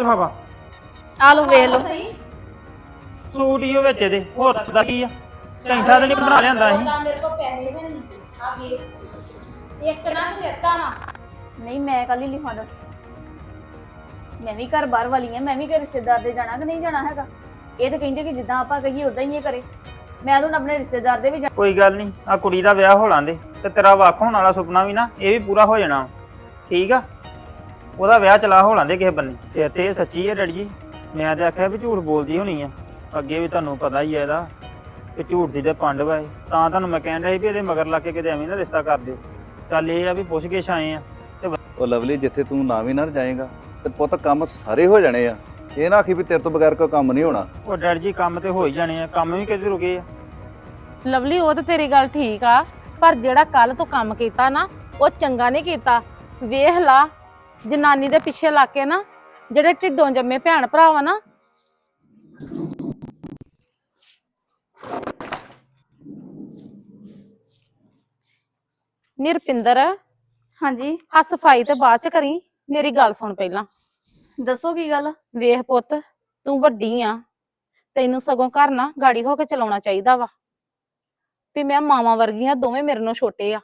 ਲਿਫਾਫਾ ਆ ਲੋ ਵੇਖ ਲੋ ਸੂਟ ਹੀ ਉਹ ਵਿੱਚ ਇਹਦੇ। ਹੋਰ ਦਾ ਕੀ ਆ? ਕੈਂਠਾ ਤੇ ਨਹੀਂ ਬਣਾ ਲਿਆਂਦਾ ਅਸੀਂ। ਮੇਰੇ ਕੋਲ ਪੈਸੇ ਹੈ ਨਹੀਂ ਆ ਵੇਖ। ਇੱਕ ਨਾ ਦਿੱਤਾ ਨਾ। ਨਹੀਂ ਮੈਂ ਕੱਲ ਹੀ ਲਿਖਾਂ ਦੱਸ ਮੈਂ ਵੀ ਘਰ ਬਾਹਰ ਵਾਲੀ ਆ। ਮੈਂ ਵੀ ਕਿ ਰਿਸ਼ਤੇਦਾਰ ਦੇ ਜਾਣਾ ਕਿ ਨਹੀਂ ਜਾਣਾ ਹੈਗਾ? ਇਹ ਤਾਂ ਕਹਿੰਦੇ ਕਿ ਜਿੱਦਾਂ ਆਪਾਂ ਕਹੀਏ ਉਦਾਂ ਹੀ ਇਹ ਕਰੇ। ਮੈਂ ਤਾਂ ਆਪਣੇ ਰਿਸ਼ਤੇਦਾਰ ਦੇ ਵੀ ਜਾਣਾ ਕੋਈ ਗੱਲ ਨਹੀਂ। ਆ ਕੁੜੀ ਦਾ ਵਿਆਹ ਹੋ ਲਾਂਦੇ ਤੇ ਤੇਰਾ ਵੱਖ ਹੋਣ ਵਾਲਾ ਸੁਪਨਾ ਵੀ ਨਾ ਇਹ ਵੀ ਪੂਰਾ ਹੋ ਜਾਣਾ। ਠੀਕ ਆ? ਉਹਦਾ ਵਿਆਹ ਚਲਾ ਹੋ ਲਾਂਦੇ ਕਿਸੇ ਬੰਨੇ। ਤੇ ਤੇ ਇਹ ਸੱਚੀ ਹੈ ਡੈਡੀ ਜੀ? ਮੈਂ ਤੇ ਆਖਿਆ ਵੀ ਝੂਠ ਬੋਲਦੀ ਹੋਣੀ ਆ। ਅੱਗੇ ਵੀ ਤੁਹਾਨੂੰ ਪਤਾ ਹੀ ਹੈ ਇਹਦਾ। ਕਿ ਝੂਠ ਦੀ ਤੇ ਪੰਡ ਵਾ ਇਹ। ਤਾਂ ਤੁਹਾਨੂੰ ਮੈਂ ਕਹਿਣ ਰਿਹਾ ਸੀ ਵੀ ਇਹਦੇ ਮਗਰ ਲੱਗ ਕੇ ਕਿਤੇ ਐਵੇਂ ਨਾ ਰਿਸ਼ਤਾ ਕਰ ਦਿਓ। ਚੱਲ ਇਹ ਆ ਵੀ ਪੁੱਛ ਕੇ ਛਾਏ ਆ। ਉਹ ਲਵਲੀ ਜਿੱਥੇ ਤੂੰ ਨਾ ਵੀ ਨਾ ਜਾਏਗਾ ਤੇ ਪੁੱਤ ਕੰਮ ਸਾਰੇ ਹੋ ਜਾਣੇ ਆ। ਇਹ ਨਾ ਆਖੀ ਵੀ ਤੇਰੇ ਤੋਂ ਬਗੈਰ ਕੋਈ ਕੰਮ ਨਹੀਂ ਹੋਣਾ। ਉਹ ਡੈਡੀ ਜੀ ਕੰਮ ਤੇ ਹੋ ਹੀ ਜਾਣੇ ਆ। ਕੰਮ ਵੀ ਕਿਤੇ ਰੁਕੇ ਆ? ਲਵਲੀ ਉਹ ਤਾਂ ਤੇਰੀ ਗੱਲ ਠੀਕ ਆ। ਪਰ ਜਿਹੜਾ ਕੱਲ ਤੂੰ ਕੰਮ ਕੀਤਾ ਨਾ ਉਹ ਚੰਗਾ ਨਹੀਂ ਕੀਤਾ। ਵੇਖ ਲਾ ਜਨਾਨੀ ਦੇ ਪਿੱਛੇ ਲੱਗ ਕੇ ਨਾ ਜਿਹੜੇ ਢਿੱਡੋਂ ਜੰਮੇ ਭੈਣ ਭਰਾ ਵਾ ਨਾ ਨਿਰਪਿੰਦਰ ਹਾਂਜੀ। ਆ ਸਫ਼ਾਈ ਤੇ ਬਾਅਦ ਚ ਕਰੀ ਮੇਰੀ ਗੱਲ ਸੁਣ ਪਹਿਲਾਂ। ਦੱਸੋ ਕੀ ਗੱਲ? ਵੇਖ ਪੁੱਤ ਤੂੰ ਵੱਡੀ ਆ ਤੈਨੂੰ ਸਗੋਂ ਘਰ ਨਾ ਗਾੜੀ ਹੋ ਕੇ ਚਲਾਉਣਾ ਚਾਹੀਦਾ ਵਾ। ਵੀ ਮੈਂ ਮਾਵਾਂ ਵਰਗੀਆਂ ਦੋਵੇਂ ਮੇਰੇ ਨਾਲੋਂ ਛੋਟੇ ਆ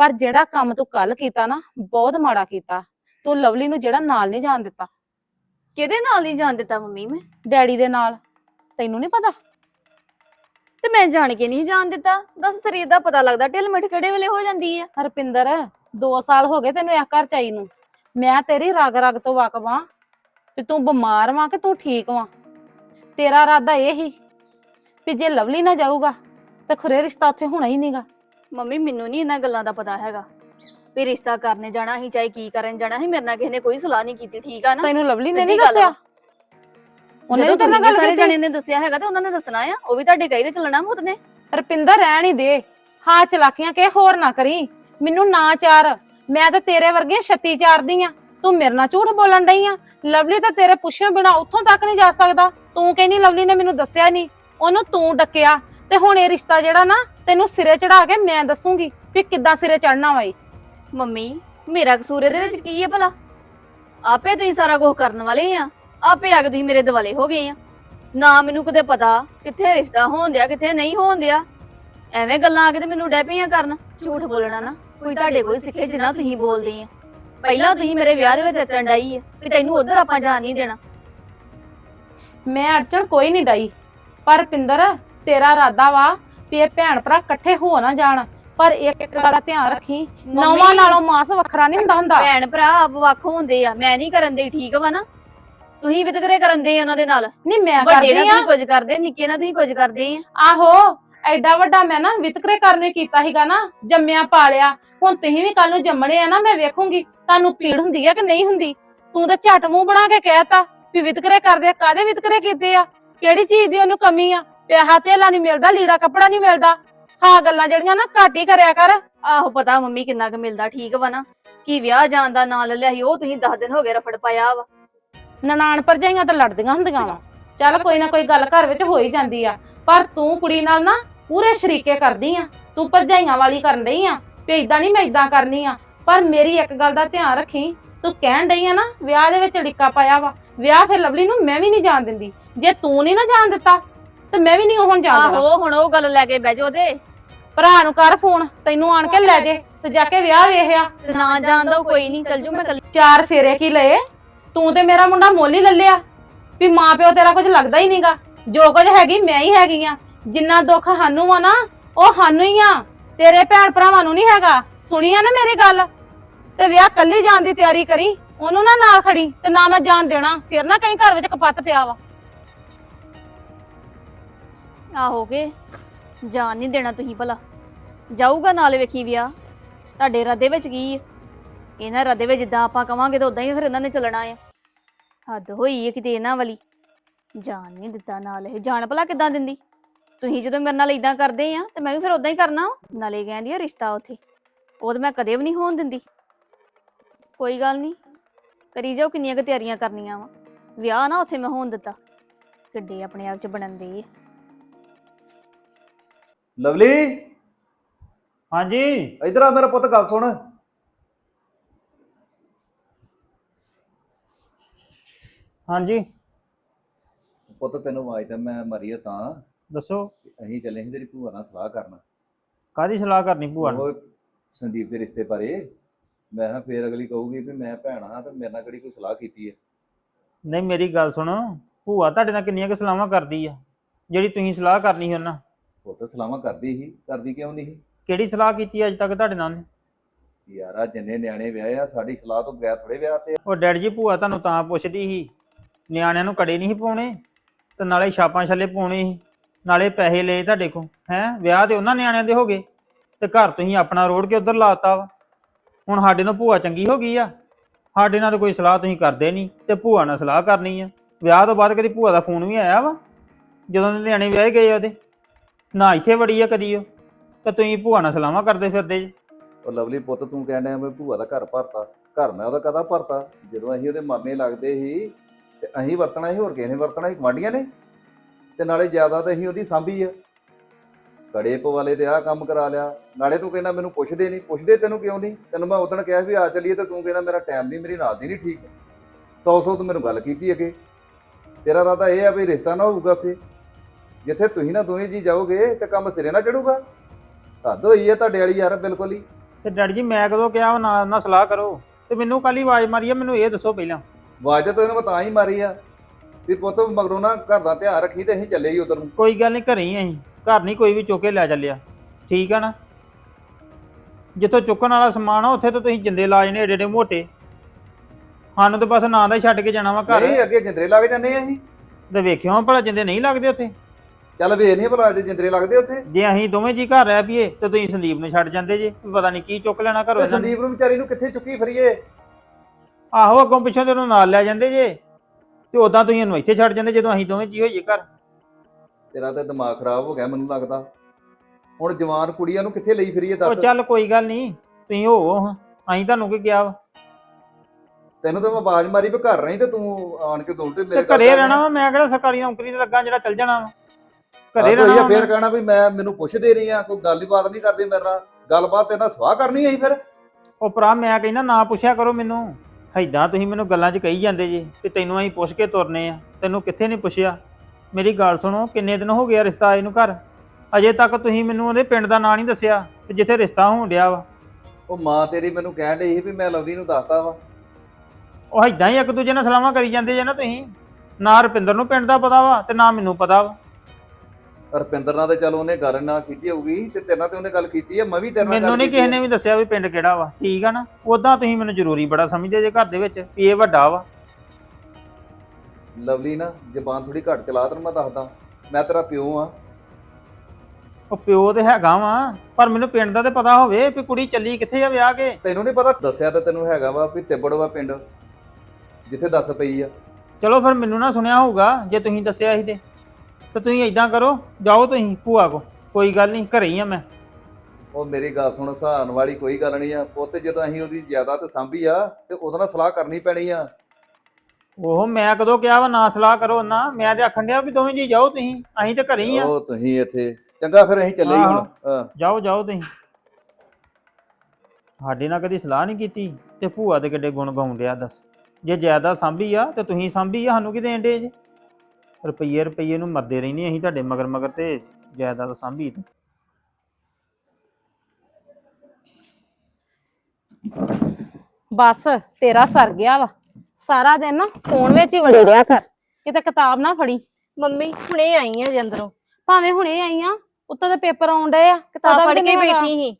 ਪਰ ਜਿਹੜਾ ਕੰਮ ਤੂੰ ਕੱਲ ਕੀਤਾ ਨਾ ਬਹੁਤ ਮਾੜਾ ਕੀਤਾ। ਤੂੰ ਲਵਲੀ ਨੂੰ ਜਿਹੜਾ ਨਾਲ ਨਹੀਂ ਜਾਣ ਦਿੱਤਾ। ਕਿਹਦੇ ਨਾਲ ਨਹੀਂ ਜਾਣ ਦਿੱਤਾ ਮੰਮੀ ਮੈਂ? ਡੈਡੀ ਦੇ ਨਾਲ। ਤੈਨੂੰ ਨਹੀਂ ਪਤਾ? ਤੇ ਮੈਂ ਜਾਣ ਕੇ ਨਹੀਂ ਜਾਣ ਦਿੱਤਾ। ਦੱਸ ਸਰੀਰ ਦਾ ਪਤਾ ਲੱਗਦਾ ਢਿੱਲ ਮਿੱਠ ਕਿਹੜੇ ਵੇਲੇ ਹੋ ਜਾਂਦੀ ਆ। ਹਰਪਿੰਦਰ 2 ਸਾਲ ਹੋ ਗਏ ਤੈਨੂੰ ਇਸ ਘਰ ਚ ਆਈ ਨੂੰ। ਮੈਂ ਤੇਰੀ ਰਗ ਰਗ ਤੋਂ ਵਾਕਫ ਵਾਂ ਵੀ ਤੂੰ ਬਿਮਾਰ ਵਾਂ ਕਿ ਤੂੰ ਠੀਕ ਵਾਂ? ਤੇਰਾ ਇਰਾਦਾ ਇਹ ਹੀ ਵੀ ਜੇ ਲਵਲੀ ਨਾ ਜਾਊਗਾ ਤੇ ਖੁਰੇ ਰਿਸ਼ਤਾ ਉੱਥੇ ਹੋਣਾ ਹੀ ਨਹੀਂਗਾ ਮੰਮੀ ਮੈਨੂੰ ਨਹੀਂ ਇਹਨਾਂ ਗੱਲਾਂ ਦਾ ਪਤਾ ਹੈਗਾ। ਵੀ ਰਿਸ਼ਤਾ ਕਰਨੇ ਜਾਣਾ ਸੀ ਚਾਹੇ ਕੀ ਕਰਨ ਜਾਣਾ ਸੀ ਮੇਰੇ ਨਾਲ ਕਿਸੇ ਨੇ ਕੋਈ ਸਲਾਹ ਨਹੀਂ ਕੀਤੀ ਠੀਕ ਆ ਨਾ? ਤੈਨੂੰ ਲਵਲੀ ਨੇ ਸਿੱਧੀ ਨਹੀਂ ਗੱਲ ਦੱਸਿਆ? ਵਾ। ਉਹਨੇ ਜਦੋਂ ਨੀ ਤੁਸੀਂ ਗੱਲ ਸਾਰੇ ਕੀਤੀ। ਜਣੇ ਨੇ ਦੱਸਿਆ ਹੈਗਾ ਤੇ ਉਹਨਾਂ ਨੇ ਦੱਸਣਾ ਆ ਉਹ ਵੀ ਤੁਹਾਡੇ ਕਹੀ ਤੇ ਚੱਲਣਾ ਮੁੱਤ ਨੇ। ਰਪਿੰਦਰ ਰਹਿਣ ਹੀ ਦੇ। ਹਾਂ ਚਲਾਕੀਆਂ ਕਿ ਹੋਰ ਨਾ ਕਰੀ। ਮੈਨੂੰ ਨਾ ਚਾਰ। ਮੈਂ ਤਾਂ ਤੇਰੇ ਵਰਗੀਆਂ ਛੱਤੀ ਚਾਰਦੀ ਆ। ਤੂੰ ਮੇਰੇ ਨਾਲ ਝੂਠ ਬੋਲਣ ਡਈ ਆ। ਲਵਲੀ ਤਾਂ ਤੇਰੇ ਪੁੱਛਿਆ ਬਿਨਾ ਉੱਥੋਂ ਤੱਕ ਨਹੀਂ ਜਾ ਸਕਦਾ। ਤੂੰ ਕਹਿੰਦੀ ਲਵਲੀ ਨੇ ਮੈਨੂੰ ਦੱਸਿਆ ਨਹੀਂ। ਉਹਨੂੰ ਤੂੰ ਡੱਕਿਆ। ਤੇ ਹੁਣ ਇਹ ਰਿਸ਼ਤਾ ਜਿਹੜਾ ਨਾ ਤੈਨੂੰ ਸਿਰੇ ਚੜਾ ਕੇ ਮੈਂ ਦੱਸੂਗੀ ਵੀ ਕਿੱਦਾਂ ਸਿਰੇ ਚੜਨਾ ਵਾਈ ਮੰਮੀ, ਮੇਰਾ ਕਸੂਰ ਇਹਦੇ ਵਿੱਚ ਕੀ ਹੈ ਭਲਾ? ਆਪੇ ਤੁਸੀਂ ਸਾਰਾ ਕੁਝ ਕਰਨ ਵਾਲੇ ਆ। ਆਪੇ ਆ ਕੇ ਤੁਸੀਂ ਮੇਰੇ ਦਿਵਾਲੇ ਹੋ ਗਏ ਆ। ਨਾ ਮੈਨੂੰ ਕਦੇ ਪਤਾ ਕਿੱਥੇ ਰਿਸ਼ਤਾ ਹੋਣ ਦਿਆ, ਕਿੱਥੇ ਨਹੀਂ ਹੋਣ ਦਿਆ। ਐਵੇਂ ਗੱਲਾਂ ਆ ਕੇ ਤੇ ਮੈਨੂੰ ਡੈ ਪਈਆਂ ਕਰਨ। ਝੂਠ ਬੋਲਣਾ ਨਾ। ਕੋਈ ਤੁਹਾਡੇ ਕੋਈ ਸਿੱਖੇ ਜਿੰਨਾ ਤੁਸੀਂ ਬੋਲਦੇ ਆ। ਪਹਿਲਾਂ ਤੁਸੀਂ ਮੇਰੇ ਵਿਆਹ ਦੇ ਵਿੱਚ ਅਚਣ ਡਾਈ ਆ, ਵੀ ਤੈਨੂੰ ਉਧਰ ਆਪਾਂ ਜਾਣ ਨਹੀਂ ਦੇਣਾ। ਮੈਂ ਅੜਚਣ ਕੋਈ ਨਹੀਂ ਡਾਈ। ਪਰ ਪਿੰਦਰ, ਤੇਰਾ ਇਰਾਦਾ ਵਾ ਵੀ ਇਹ ਭੈਣ ਭਰਾ ਇਕੱਠੇ ਹੋ ਨਾ ਜਾਣ। ਪਰ ਇੱਕ ਗੱਲ ਦਾ ਧਿਆਨ ਰੱਖੀ ਨੌਵਾਂ ਨਾਲੋਂ ਮਾਸ ਵੱਖਰਾ ਨਹੀਂ ਹੁੰਦਾ ਹੁੰਦਾ। ਭੈਣ ਭਰਾ ਆਪ ਵੱਖ ਹੁੰਦੇ ਆ ਮੈਂ ਨਹੀਂ ਕਰਨ ਦੇ ਠੀਕ ਵਾ ਨਾ। ਤੁਸੀਂ ਵਿਤਕਰੇ ਕਰਨ ਦੇ ਉਹਨਾਂ ਦੇ ਨਾਲ। ਨਹੀਂ ਮੈਂ ਵੱਡੇ ਨਾਲ ਕਰਦੀ ਆ। ਤੁਸੀਂ ਕੁਝ ਕਰਦੇ ਨਿੱਕੇ ਨਾਲ ਤੁਸੀਂ ਕੁਝ ਕਰਦੇ ਆ। ਆਹੋ ਐਡਾ ਵੱਡਾ ਮੈਂ ਨਾ ਵਿਤਕਰੇ ਕਰਨ ਕੀਤਾ ਸੀਗਾ ਨਾ ਜੰਮਿਆ ਪਾਲਿਆ। ਹੁਣ ਤੁਸੀਂ ਵੀ ਕੱਲ ਨੂੰ ਜੰਮਣੇ ਆ ਨਾ ਮੈਂ ਵੇਖੂੰਗੀ ਤੁਹਾਨੂੰ ਪੀੜ ਹੁੰਦੀ ਆ ਕਿ ਨਹੀਂ ਹੁੰਦੀ? ਤੂੰ ਤਾਂ ਝੱਟ ਮੂੰਹ ਬਣਾ ਕੇ ਕਹਿਤਾ ਵੀ ਵਿਤਕਰੇ ਕਰਦੇ ਆ ਕਾਦੇ ਵਿਤਕਰੇ ਕੀਤੇ ਆ? ਕਿਹੜੀ ਚੀਜ਼ ਦੀ ਉਹਨੂੰ ਕਮੀ ਆ? ਪਿਆਹਾ ਧੇਲਾ ਨਹੀਂ ਮਿਲਦਾ ਲੀੜਾ ਕੱਪੜਾ ਨਹੀਂ ਮਿਲਦਾ। ਹਾਂ ਗੱਲਾਂ ਜਿਹੜੀਆਂ ਨਾ ਘੱਟ ਹੀ ਕਰਿਆ ਕਰ। ਆਹੋ ਪਤਾ ਮੰਮੀ ਕਿੰਨਾ ਕੁ ਮਿਲਦਾ ਠੀਕ ਵਾ ਨਾ। ਕੀ ਵਿਆਹ ਜਾਣ ਦਾ ਨਾਂ ਲੈ ਲਿਆ ਸੀ ਉਹ ਤੁਸੀਂ 10 ਦਿਨ ਹੋ ਗਏ ਰਫੜ ਪਾਇਆ ਵਾ। ਨਨਾਣ ਭਰਜਾਈਆਂ ਤਾਂ ਲੜਦੀਆਂ ਹੁੰਦੀਆਂ ਵਾ। ਚੱਲ ਕੋਈ ਨਾ ਕੋਈ ਗੱਲ ਘਰ ਵਿੱਚ ਹੋ ਹੀ ਜਾਂਦੀ ਆ। ਪਰ ਤੂੰ ਕੁੜੀ ਨਾਲ ਨਾ ਪੂਰੇ ਸ਼ਰੀਕੇ ਕਰਦੀ ਆ। ਤੂੰ ਭਰਜਾਈਆਂ ਵਾਲੀ ਕਰਨ ਡਈ ਆ ਵੀ ਇਦਾਂ ਨਹੀਂ ਮੈਂ ਇਦਾਂ ਕਰਨੀ ਆ। ਪਰ ਮੇਰੀ ਇੱਕ ਗੱਲ ਦਾ ਧਿਆਨ ਰੱਖੀ। ਤੂੰ ਕਹਿਣ ਡਈ ਆ ਨਾ ਵਿਆਹ ਦੇ ਵਿੱਚ ਡਿੱਕਾ ਪਾਇਆ ਵਾ। ਵਿਆਹ ਫਿਰ ਲਵਲੀ ਨੂੰ ਮੈਂ ਵੀ ਨਹੀਂ ਜਾਣ ਦਿੰਦੀ। ਜੇ ਤੂੰ ਨਹੀਂ ਨਾ ਜਾਣ ਦਿੱਤਾ ਤੇ ਮੈਂ ਵੀ ਨਹੀਂ ਹੁਣ ਜਾਣ ਦੇਣਾ। ਆਹੋ ਹੁਣ ਉਹ ਗੱਲ ਲੈ ਕੇ ਬਹਿ ਜਾਓ ਤੇ ਭਰਾ ਨੂੰ ਕਰ ਫੋਨ ਤੈਨੂੰ ਆਣ ਕੇ ਲੈ ਜੇ ਤੇ ਜਾ ਕੇ ਵਿਆਹ ਵੇਖਿਆ ਨਾ ਜਾਣ ਦੋ ਕੋਈ ਨਹੀਂ ਚੱਲ ਜੂ ਮੈਂ ਕੱਲੀ ਚਾਰ ਫੇਰੇ ਕੀ ਲਏ? ਤੂੰ ਤੇ ਮੇਰਾ ਮੁੰਡਾ ਮੁੱਲ ਹੀ ਲੱਲਿਆ। ਵੀ ਮਾਂ ਪਿਓ ਤੇਰਾ ਕੁਝ ਲੱਗਦਾ ਹੀ ਨਹੀਂਗਾ ਜੋ ਕੁਝ ਹੈਗੀ ਮੈਂ ਹੀ ਹੈਗੀ ਆ। ਜਿੰਨਾ ਦੁੱਖ ਸਾਨੂੰ ਆ ਨਾ ਉਹ ਸਾਨੂੰ ਹੀ ਆ। ਤੇਰੇ ਭੈਣ ਭਰਾਵਾਂ ਨੂੰ ਨਹੀਂ ਹੈਗਾ। ਸੁਣੀ ਆ ਨਾ ਮੇਰੀ ਗੱਲ? ਤੇ ਵਿਆਹ ਕੱਲੀ ਜਾਣ ਦੀ ਤਿਆਰੀ ਕਰੀ। ਉਹਨੂੰ ਨਾ ਨਾਲ ਖੜੀ ਤੇ ਨਾ ਮੈਂ ਜਾਣ ਦੇਣਾ। ਫਿਰ ਨਾ ਕहीं ਘਰ ਵਿੱਚ ਕਪੱਤ ਪਿਆ ਵਾ। ਆਹੋ ਕੇ ਜਾਣ ਨਹੀਂ ਦੇਣਾ ਤੁਸੀਂ ਭਲਾ। ਜਾਊਗਾ ਨਾਲ ਵੇਖੀ ਵਿਆਹ। ਤੁਹਾਡੇ ਰਦੇ ਵਿੱਚ ਕੀ ਹੈ ਇਹਨਾਂ ਰਦੇ ਵਿੱਚ ਜਿੱਦਾਂ ਆਪਾਂ ਕਵਾਂਗੇ ਤਾਂ ਉਦਾਂ ਹੀ ਫਿਰ ਇਹਨਾਂ ਨੇ ਚੱਲਣਾ ਆ। ਹੱਦ ਹੋਈ ਹੈ ਕਿਤੇ ਇਹਨਾਂ ਵਾਲੀ। ਜਾਣ ਨਹੀਂ ਦਿੱਤਾ ਨਾਲ ਇਹ। ਜਾਣ ਭਲਾ ਕਿੱਦਾਂ ਦਿੰਦੀ? ਤੁਸੀਂ ਜਦੋਂ ਮੇਰੇ ਨਾਲ ਇਦਾਂ ਕਰਦੇ ਆ, ਤੇ ਮੈਂ ਵੀ ਫਿਰ ਉਦਾਂ ਹੀ ਕਰਨਾ ਨਾਲੇ ਕਹਿੰਦੀ ਆ ਰਿਸ਼ਤਾ ਉੱਥੇ। ਉਹ ਤਾਂ ਮੈਂ ਕਦੇ ਵੀ ਨਹੀਂ ਹੋਣ ਦਿੰਦੀ। ਕੋਈ ਗੱਲ ਨਹੀਂ। ਕਰੀ ਜਾਓ ਕਿੰਨੀਆਂ ਕੁ ਤਿਆਰੀਆਂ ਕਰਨੀਆਂ ਵਾ। ਵਿਆਹ ਨਾ ਉੱਥੇ ਮੈਂ ਹੋਣ ਦਿੱਤਾ। ਕਿੱਡੇ ਆਪਣੇ ਆਪ ਚ ਬਣਨ ਦੇ ਲਵਲੀ? ਹਾਂਜੀ। ਇਧਰ ਆ ਮੇਰਾ ਪੁੱਤ ਗੱਲ ਸੁਣ। ਹਾਂਜੀ। ਪੁੱਤ ਤੈਨੂੰ ਆਵਾਜ਼ ਤਾਂ ਮੈਂ ਮਾਰੀ ਆ ਤਾਂ। ਦੱਸੋ। ਅਸੀਂ ਚੱਲੇ ਸੀ ਤੇਰੀ ਭੂਆ ਨਾਲ ਸਲਾਹ ਕਰਨ। ਕਾਦੀ ਸਲਾਹ ਕਰਨੀ ਭੂਆ ਨੂੰ ਉਹ ਸੰਦੀਪ ਦੇ ਰਿਸ਼ਤੇ ਬਾਰੇ। ਮੈਂ ਕਿਹਾ ਫੇਰ ਅਗਲੀ ਕਹੂਗੀ ਵੀ ਮੈਂ ਭੈਣ ਹਾਂ ਤੇ ਮੇਰੇ ਨਾਲ ਕਿਹੜੀ ਕੋਈ ਸਲਾਹ ਕੀਤੀ ਹੈ ਨਹੀਂ ਮੇਰੀ ਗੱਲ ਸੁਣੋ। ਭੂਆ ਤੁਹਾਡੇ ਨਾਲ ਕਿੰਨੀਆਂ ਕੁ ਸਲਾਹਾਂ ਕਰਦੀ ਆ। ਜਿਹੜੀ ਤੁਸੀਂ ਸਲਾਹ ਕਰਨੀ ਸੀ ਉਹਨਾਂ। ਪੁੱਤ ਸਲਾਹਾਂ ਕਰਦੀ ਸੀ ਕਰਦੀ ਕਿਉਂ ਨਹੀਂ ਸੀ? ਕਿਹੜੀ ਸਲਾਹ ਕੀਤੀ ਅੱਜ ਤੱਕ ਤੁਹਾਡੇ ਨਾਲ ਉਹਨੇ? ਯਾਰ ਆ ਜਿੰਨੇ ਨਿਆਣੇ ਵਿਆਹੇ ਆ ਸਾਡੀ ਸਲਾਹ ਤੋਂ ਬਗੈਰ ਥੋੜੇ ਵਿਆਹ ਤੇ ਉਹ ਡੈਡ ਜੀ ਭੂਆ ਤੁਹਾਨੂੰ ਤਾਂ ਪੁੱਛਦੀ ਸੀ ਨਿਆਣਿਆਂ ਨੂੰ ਕੜੇ ਨਹੀਂ ਸੀ ਪਾਉਣੇ ਤੇ ਨਾਲੇ ਛਾਪਾਂ ਛੱਲੇ ਪਾਉਣੇ ਸੀ ਨਾਲੇ ਪੈਸੇ ਲਏ ਤੁਹਾਡੇ ਕੋਲ ਹੈ? ਵਿਆਹ ਤੇ ਉਹਨਾਂ ਨਿਆਣਿਆਂ ਦੇ ਹੋ ਗਏ ਤੇ ਘਰ ਤੁਸੀਂ ਆਪਣਾ ਰੋੜ ਕੇ ਉਧਰ ਲਾਤਾ ਵਾ। ਹੁਣ ਸਾਡੇ ਨਾਲ ਭੂਆ ਚੰਗੀ ਹੋ ਗਈ ਆ ਸਾਡੇ ਨਾਲ ਤਾਂ ਕੋਈ ਸਲਾਹ ਤੁਸੀਂ ਕਰਦੇ ਨਹੀਂ ਤੇ ਭੂਆ ਨਾਲ ਸਲਾਹ ਕਰਨੀ ਆ। ਵਿਆਹ ਤੋਂ ਬਾਅਦ ਕਦੀ ਭੂਆ ਦਾ ਫੋਨ ਵੀ ਆਇਆ ਵਾ ਜਦੋਂ ਦੇ ਨਿਆਣੇ ਵਿਆਹੇ ਗਏ ਉਹਦੇ? ਨਾ ਇੱਥੇ ਵੜੀ ਆ ਕਦੀ ਉਹ, ਤੇ ਤੁਸੀਂ ਭੂਆ ਨਾਲ ਸਲਾਹਾਂ ਕਰਦੇ ਫਿਰਦੇ ਜੀ। ਉਹ ਲਵਲੀ ਪੁੱਤ, ਤੂੰ ਕਹਿਣ ਡਿਆ ਮੈਂ ਭੂਆ ਦਾ ਘਰ ਭਰਤਾ। ਘਰ ਮੈਂ ਉਹਦਾ ਕਦਾ ਭਰਤਾ? ਜਦੋਂ ਅਸੀਂ ਉਹਦੇ ਮਾਮੇ ਲੱਗਦੇ ਸੀ, ਤੇ ਅਸੀਂ ਵਰਤਣਾ ਸੀ, ਹੋਰ ਕਿਸੇ ਨੇ ਵਰਤਣਾ ਸੀ ਗਵਾਂਢੀਆਂ ਨੇ? ਤੇ ਨਾਲੇ ਜ਼ਿਆਦਾ ਤਾਂ ਅਸੀਂ ਉਹਦੀ ਸਾਂਭੀ ਆ। ਕੜੇ ਪਵਾਲੇ ਤੇ ਆਹ ਕੰਮ ਕਰਾ ਲਿਆ। ਨਾਲੇ ਤੂੰ ਕਹਿੰਦਾ ਮੈਨੂੰ ਪੁੱਛਦੇ ਨਹੀਂ, ਪੁੱਛਦੇ ਤੈਨੂੰ ਕਿਉਂ ਨਹੀਂ? ਤੈਨੂੰ ਮੈਂ ਉਦੋਂ ਕਿਹਾ ਵੀ ਆ ਚੱਲੀਏ ਤਾਂ ਤੂੰ ਕਹਿੰਦਾ ਮੇਰਾ ਟਾਈਮ ਨਹੀਂ, ਮੇਰੀ ਰਾਤ ਦੀ ਨਹੀਂ ਠੀਕ। ਸੌ ਸੌ ਤੂੰ ਮੈਨੂੰ ਗੱਲ ਕੀਤੀ ਅੱਗੇ। ਤੇਰਾ ਰਾਦਾ ਇਹ ਆ ਵੀ ਰਿਸ਼ਤਾ ਨਾ ਹੋਊਗਾ ਉੱਥੇ। ਜਿੱਥੇ ਤੁਸੀਂ ਨਾ ਦੋਵੇਂ ਜੀ ਜਾਓਗੇ ਤੇ ਕੰਮ ਸਿਰੇ ਨਾ ਚੜੂਗਾ। ਹੱਦ ਹੋਈ ਹੈ ਤੁਹਾਡੇ ਵਾਲੀ ਯਾਰ ਬਿਲਕੁਲ ਹੀ। ਤੇ ਡੈਡੀ ਜੀ ਮੈਂ ਕਦੋਂ ਕਿਹਾ ਵਾ ਨਾ ਨਾ ਸਲਾਹ ਕਰੋ। ਤੇ ਮੈਨੂੰ ਕੱਲ ਹੀ ਆਵਾਜ਼ ਮਾਰੀ ਆ ਮੈਨੂੰ ਇਹ ਦੱਸੋ ਪਹਿਲਾਂ। ਆਵਾਜ਼ ਤਾਂ ਤੈਨੂੰ ਮੈਂ ਤਾਂ ਹੀ ਮਾਰੀ ਆ ਵੀ ਪੁੱਤ ਮਗਰੋਂ ਨਾ ਘਰ ਦਾ ਧਿਆਨ ਰੱਖੀ ਤੇ ਅਸੀਂ ਚੱਲੇ ਹੀ ਉਧਰ ਨੂੰ। ਕੋਈ ਗੱਲ ਨਹੀਂ ਘਰੇ ਹੀ ਅਸੀਂ। ਘਰ ਨਹੀਂ ਕੋਈ ਵੀ ਚੁੱਕ ਕੇ ਲੈ ਚੱਲਿਆ। ਠੀਕ ਆ ਨਾ? ਜਿੱਥੋਂ ਚੁੱਕਣ ਵਾਲਾ ਸਮਾਨ ਆ ਉੱਥੇ ਤਾਂ ਤੁਸੀਂ ਜਿੰਦੇ ਲਾ ਜਣੇ ਏਡੇ ਏਡੇ ਮੋਟੇ। ਸਾਨੂੰ ਤਾਂ ਬਸ ਨਾਂ ਦਾ ਹੀ ਛੱਡ ਕੇ ਜਾਣਾ ਵਾ ਘਰ। ਨਹੀਂ ਅੱਗੇ ਜਿੰਦਰੇ ਲੱਗ ਜਾਂਦੇ ਆ ਅਸੀਂ। ਤੇ ਵੇਖਿਓ ਭਲਾ ਜਿੰਦੇ ਨਹੀਂ ਲੱਗਦੇ ਉੱਥੇ। ਚੱਲ ਵੇਖ ਨਹੀਂ ਭਲਾ ਜੇ ਜਿੰਦਰੇ ਲੱਗਦੇ ਉੱਥੇ। ਜੇ ਅਸੀਂ ਦੋਵੇਂ ਜੀ ਘਰ ਰਹਿ ਪਈਏ ਤੇ ਤੁਸੀਂ ਸੰਦੀਪ ਨੂੰ ਛੱਡ ਜਾਂਦੇ ਜੇ ਪਤਾ ਨਹੀਂ ਕੀ ਚੁੱਕ ਲੈਣਾ ਘਰੋਂ ਤੇ ਇਹਨਾਂ ਨੇ। ਸੰਦੀਪ ਨੂੰ ਵਿਚਾਰੀ ਨੂੰ ਕਿੱਥੇ ਚੁੱਕੀ ਫਰੀਏ? ਆਹੋ ਅੱਗੋਂ ਪਿੱਛੋਂ ਤੇ ਉਹਨੂੰ ਨਾਲ ਲੈ ਜਾਂਦੇ ਜੇ। ਤੇ ਉਦਾਂ ਤੁਸੀਂ ਇਹਨੂੰ ਇੱਥੇ ਛੱਡ ਜਾਂਦੇ ਜਦੋਂ ਅਸੀਂ ਦੋਵੇਂ ਜੀ ਹੋਈਏ ਘਰ। ਤੇਰਾ ਤੇ ਦਿਮਾਗ ਖਰਾਬ ਹੋ ਗਿਆ ਮੈਨੂੰ ਲੱਗਦਾ। ਹੁਣ ਜਵਾਨ ਕੁੜੀਆਂ ਨੂੰ ਕਿੱਥੇ ਲਈ ਫਰੀਏ ਉਹ ਦੱਸ ਚੱਲ ਕੋਈ ਗੱਲ ਨਹੀਂ ਤੁਸੀਂ ਹੋਵੋ ਹਾਂ ਅਸੀਂ ਤੁਹਾਨੂੰ ਕੀ ਕਿਹਾ ਵਾ। ਤੈਨੂੰ ਤਾਂ ਮੈਂ ਆਵਾਜ਼ ਮਾਰੀ ਵੀ ਘਰ ਰਹੀ ਤੇ ਤੂੰ ਆਣ ਕੇ ਦੋਲਟੇ ਤੇ ਮੇਰੇ ਘਰ ਰਹਿਣਾ ਵਾ ਮੈਂ ਕਿਹੜਾ ਸਰਕਾਰੀ ਨੌਕਰੀ ਤੇ ਲੱਗਾ ਜਿਹੜਾ ਚੱਲ ਜਾਣਾ ਵਾ। ਘਰੇ ਘਰੇ ਰਹਿਣਾ ਫੇਰ। ਕਹਿਣਾ ਵੀ ਮੈਂ ਮੈਨੂੰ ਪੁੱਛਦੇ ਨਹੀਂ ਆ ਕੋਈ ਗੱਲ ਹੀ ਬਾਤ ਨਹੀਂ ਕਰਦੇ ਮੇਰੇ ਨਾਲ। ਗੱਲਬਾਤ ਤੇ ਨਾਲ ਸਵਾਹ ਕਰਨੀ ਆਈ ਫਿਰ? ਉਹ ਭਰਾ ਮੈਂ ਕਹਿੰਦਾ ਨਾ ਪੁੱਛਿਆ ਕਰੋ ਮੈਨੂੰ। ਐਦਾਂ ਤੁਸੀਂ ਮੈਨੂੰ ਗੱਲਾਂ 'ਚ ਕਹੀ ਜਾਂਦੇ ਜੀ ਤੇ ਤੈਨੂੰ ਅਸੀਂ ਪੁੱਛ ਕੇ ਤੁਰਨੇ ਆ। ਤੈਨੂੰ ਕਿੱਥੇ ਨਹੀਂ ਪੁੱਛਿਆ? ਮੇਰੀ ਗੱਲ ਸੁਣੋ ਕਿੰਨੇ ਦਿਨ ਹੋ ਗਿਆ ਰਿਸ਼ਤਾ ਆਏ ਨੂੰ ਘਰ? ਅਜੇ ਤੱਕ ਤੁਸੀਂ ਮੈਨੂੰ ਉਹਦੇ ਪਿੰਡ ਦਾ ਨਾਂ ਨਹੀਂ ਦੱਸਿਆ ਤੇ ਜਿੱਥੇ ਰਿਸ਼ਤਾ ਹੋਣ ਡਿਆ ਵਾ। ਉਹ ਮਾਂ ਤੇਰੀ ਮੈਨੂੰ ਕਹਿਣ ਡਈ ਸੀ ਵੀ ਮੈਂ ਲਵਲੀ ਨੂੰ ਦੱਸਤਾ ਵਾ। ਉਹ ਐਦਾਂ ਹੀ ਇੱਕ ਦੂਜੇ ਨਾਲ ਸਲਾਹਾਂ ਕਰੀ ਜਾਂਦੇ ਜੇ ਨਾ ਤੁਸੀਂ। ਨਾ ਰੁਪਿੰਦਰ ਨੂੰ ਪਿੰਡ ਦਾ ਪਤਾ ਵਾ ਤੇ ਨਾ ਮੈਨੂੰ ਪਤਾ ਵਾ। ਰਪਿੰਦਰ ਨਾਲ ਤੇ ਚਲ ਉਹਨੇ ਗੱਲ ਨਾ ਕੀਤੀ ਹੋਊਗੀ ਤੇ ਤੇਰੇ ਨਾਲ ਤੇ ਉਹਨੇ ਗੱਲ ਕੀਤੀ ਹੈ ਮੈਂ ਵੀ ਤੇਰੇ ਨਾਲ ਮੈਨੂੰ ਗੱਲ ਨਹੀਂ ਕਿਸੇ। ਨੇ ਵੀ ਦੱਸਿਆ ਵੀ ਪਿੰਡ ਕਿਹੜਾ ਵਾ। ਠੀਕ ਆ ਨਾ? ਉਦਾਂ ਤੁਸੀਂ ਮੈਨੂੰ ਜ਼ਰੂਰੀ ਬੜਾ ਸਮਝਦੇ ਜੇ ਘਰ ਦੇ ਵਿੱਚ ਵੀ ਇਹ ਵੱਡਾ ਵਾ। ਲਵਲੀ ਨਾ ਜ਼ਬਾਨ ਥੋੜੀ ਘੱਟ ਚਲਾ ਤੈਨੂੰ ਮੈਂ ਦੱਸਦਾ। ਮੈਂ ਤੇਰਾ ਪਿਓ ਆ। ਉਹ ਪਿਓ ਤੇ ਹੈਗਾ ਵਾ ਪਰ ਮੈਨੂੰ ਪਿੰਡ ਦਾ ਤੇ ਪਤਾ ਹੋਵੇ ਵੀ ਕੁੜੀ ਚੱਲੀ ਕਿੱਥੇ ਆ ਵਿਆਹ ਕੇ। ਤੈਨੂੰ ਨਹੀਂ ਪਤਾ ਦੱਸਿਆ ਤਾਂ ਤੈਨੂੰ ਹੈਗਾ ਵਾ ਵੀ ਤਿੱਬੜ ਵਾ ਪਿੰਡ ਜਿੱਥੇ ਦੱਸ ਪਈ ਆ। ਚਲੋ ਫਿਰ ਮੈਨੂੰ ਨਾ ਸੁਣਿਆ ਹੋਊਗਾ ਜੇ ਤੁਸੀਂ ਦੱਸਿਆ ਸੀ ਤੇ। ਤੇ ਤੁਸੀਂ ਇਦਾਂ ਕਰੋ ਜਾਓ ਤੁਸੀਂ ਭੂਆ ਕੋ। ਕੋਈ ਗੱਲ ਨਹੀਂ ਘਰੇ ਹੀ ਆ ਮੈਂ। ਉਹ ਮੇਰੀ ਗੱਲ ਸੁਣ ਸਹਾਰਨ ਵਾਲੀ ਕੋਈ ਗੱਲ ਨਹੀਂ ਆ। ਪੁੱਤ ਜਦੋਂ ਅਸੀਂ ਉਹਦੀ ਜਾਇਦਾਦ ਸਾਂਭੀ ਆ ਤੇ ਉਹਦੇ ਨਾਲ ਸਲਾਹ ਕਰਨੀ ਪੈਣੀ ਆ। ਉਹ ਮੈਂ ਕਦੋਂ ਕਿਹਾ ਵਾ ਨਾ ਸਲਾਹ ਕਰੋ ਨਾ। ਮੈਂ ਤੇ ਆਖਣ ਡਿਆ ਵੀ ਦੋਵੇਂ ਜੀ ਜਾਓ ਤੁਸੀਂ ਅਸੀਂ ਤੇ ਘਰੇ ਹੀ ਆ। ਉਹ ਤੁਸੀਂ ਇੱਥੇ। ਚੰਗਾ ਫਿਰ ਅਸੀਂ ਚੱਲੇ ਹੀ ਹੁਣ। ਹਾਂ। ਜਾਓ ਜਾਓ ਤੁਸੀਂ। ਸਾਡੇ ਨਾਲ ਕਦੀ ਸਲਾਹ ਨਹੀਂ ਕੀਤੀ ਤੇ ਭੂਆ ਦੇ ਕਿੱਡੇ ਗੁਣ ਗਾਉਣ ਡਿਆ ਦੱਸ। ਜੇ ਜ਼ਿਆਦਾ ਸਾਂਭੀ ਆ ਤੇ ਤੁਸੀਂ ਸਾਂਭੀ ਆ ਸਾਨੂੰ ਕੀ ਦੇਣ ਡੇ ਜੇ? ਰੁਪਈਏ ਰੁਪਈਏ ਨੂੰ ਮਰਦੇ ਰਹਿੰਦੇ ਅਸੀਂ ਤੁਹਾਡੇ ਮਗਰ ਮਗਰ ਤੇ ਜ਼ਿਆਦਾ ਸਾਂਭੀ ਤੇ। ਬਸ ਤੇਰਾ ਸਰ ਗਿਆ ਵਾ। ਸਾਰਾ ਦਿਨ ਨਾ ਫੋਨ ਵਿੱਚ ਹੀ ਵੜੀ ਰਿਹਾ ਕਰ। ਕਿਤੇ ਕਿਤਾਬ ਨਾ ਫੜੀ। ਮੰਮੀ ਹੁਣੇ ਆਈ ਆ ਜੇ ਅੰਦਰੋਂ। ਭਾਵੇਂ ਹੁਣੇ ਆਈ ਆ ਉੱਤੇ ਦੇ ਪੇਪਰ ਆਉਣ ਡਏ ਆ ਕਿਤਾਬ ਫੜ ਕੇ। ਬੈਠੀ ਸੀ।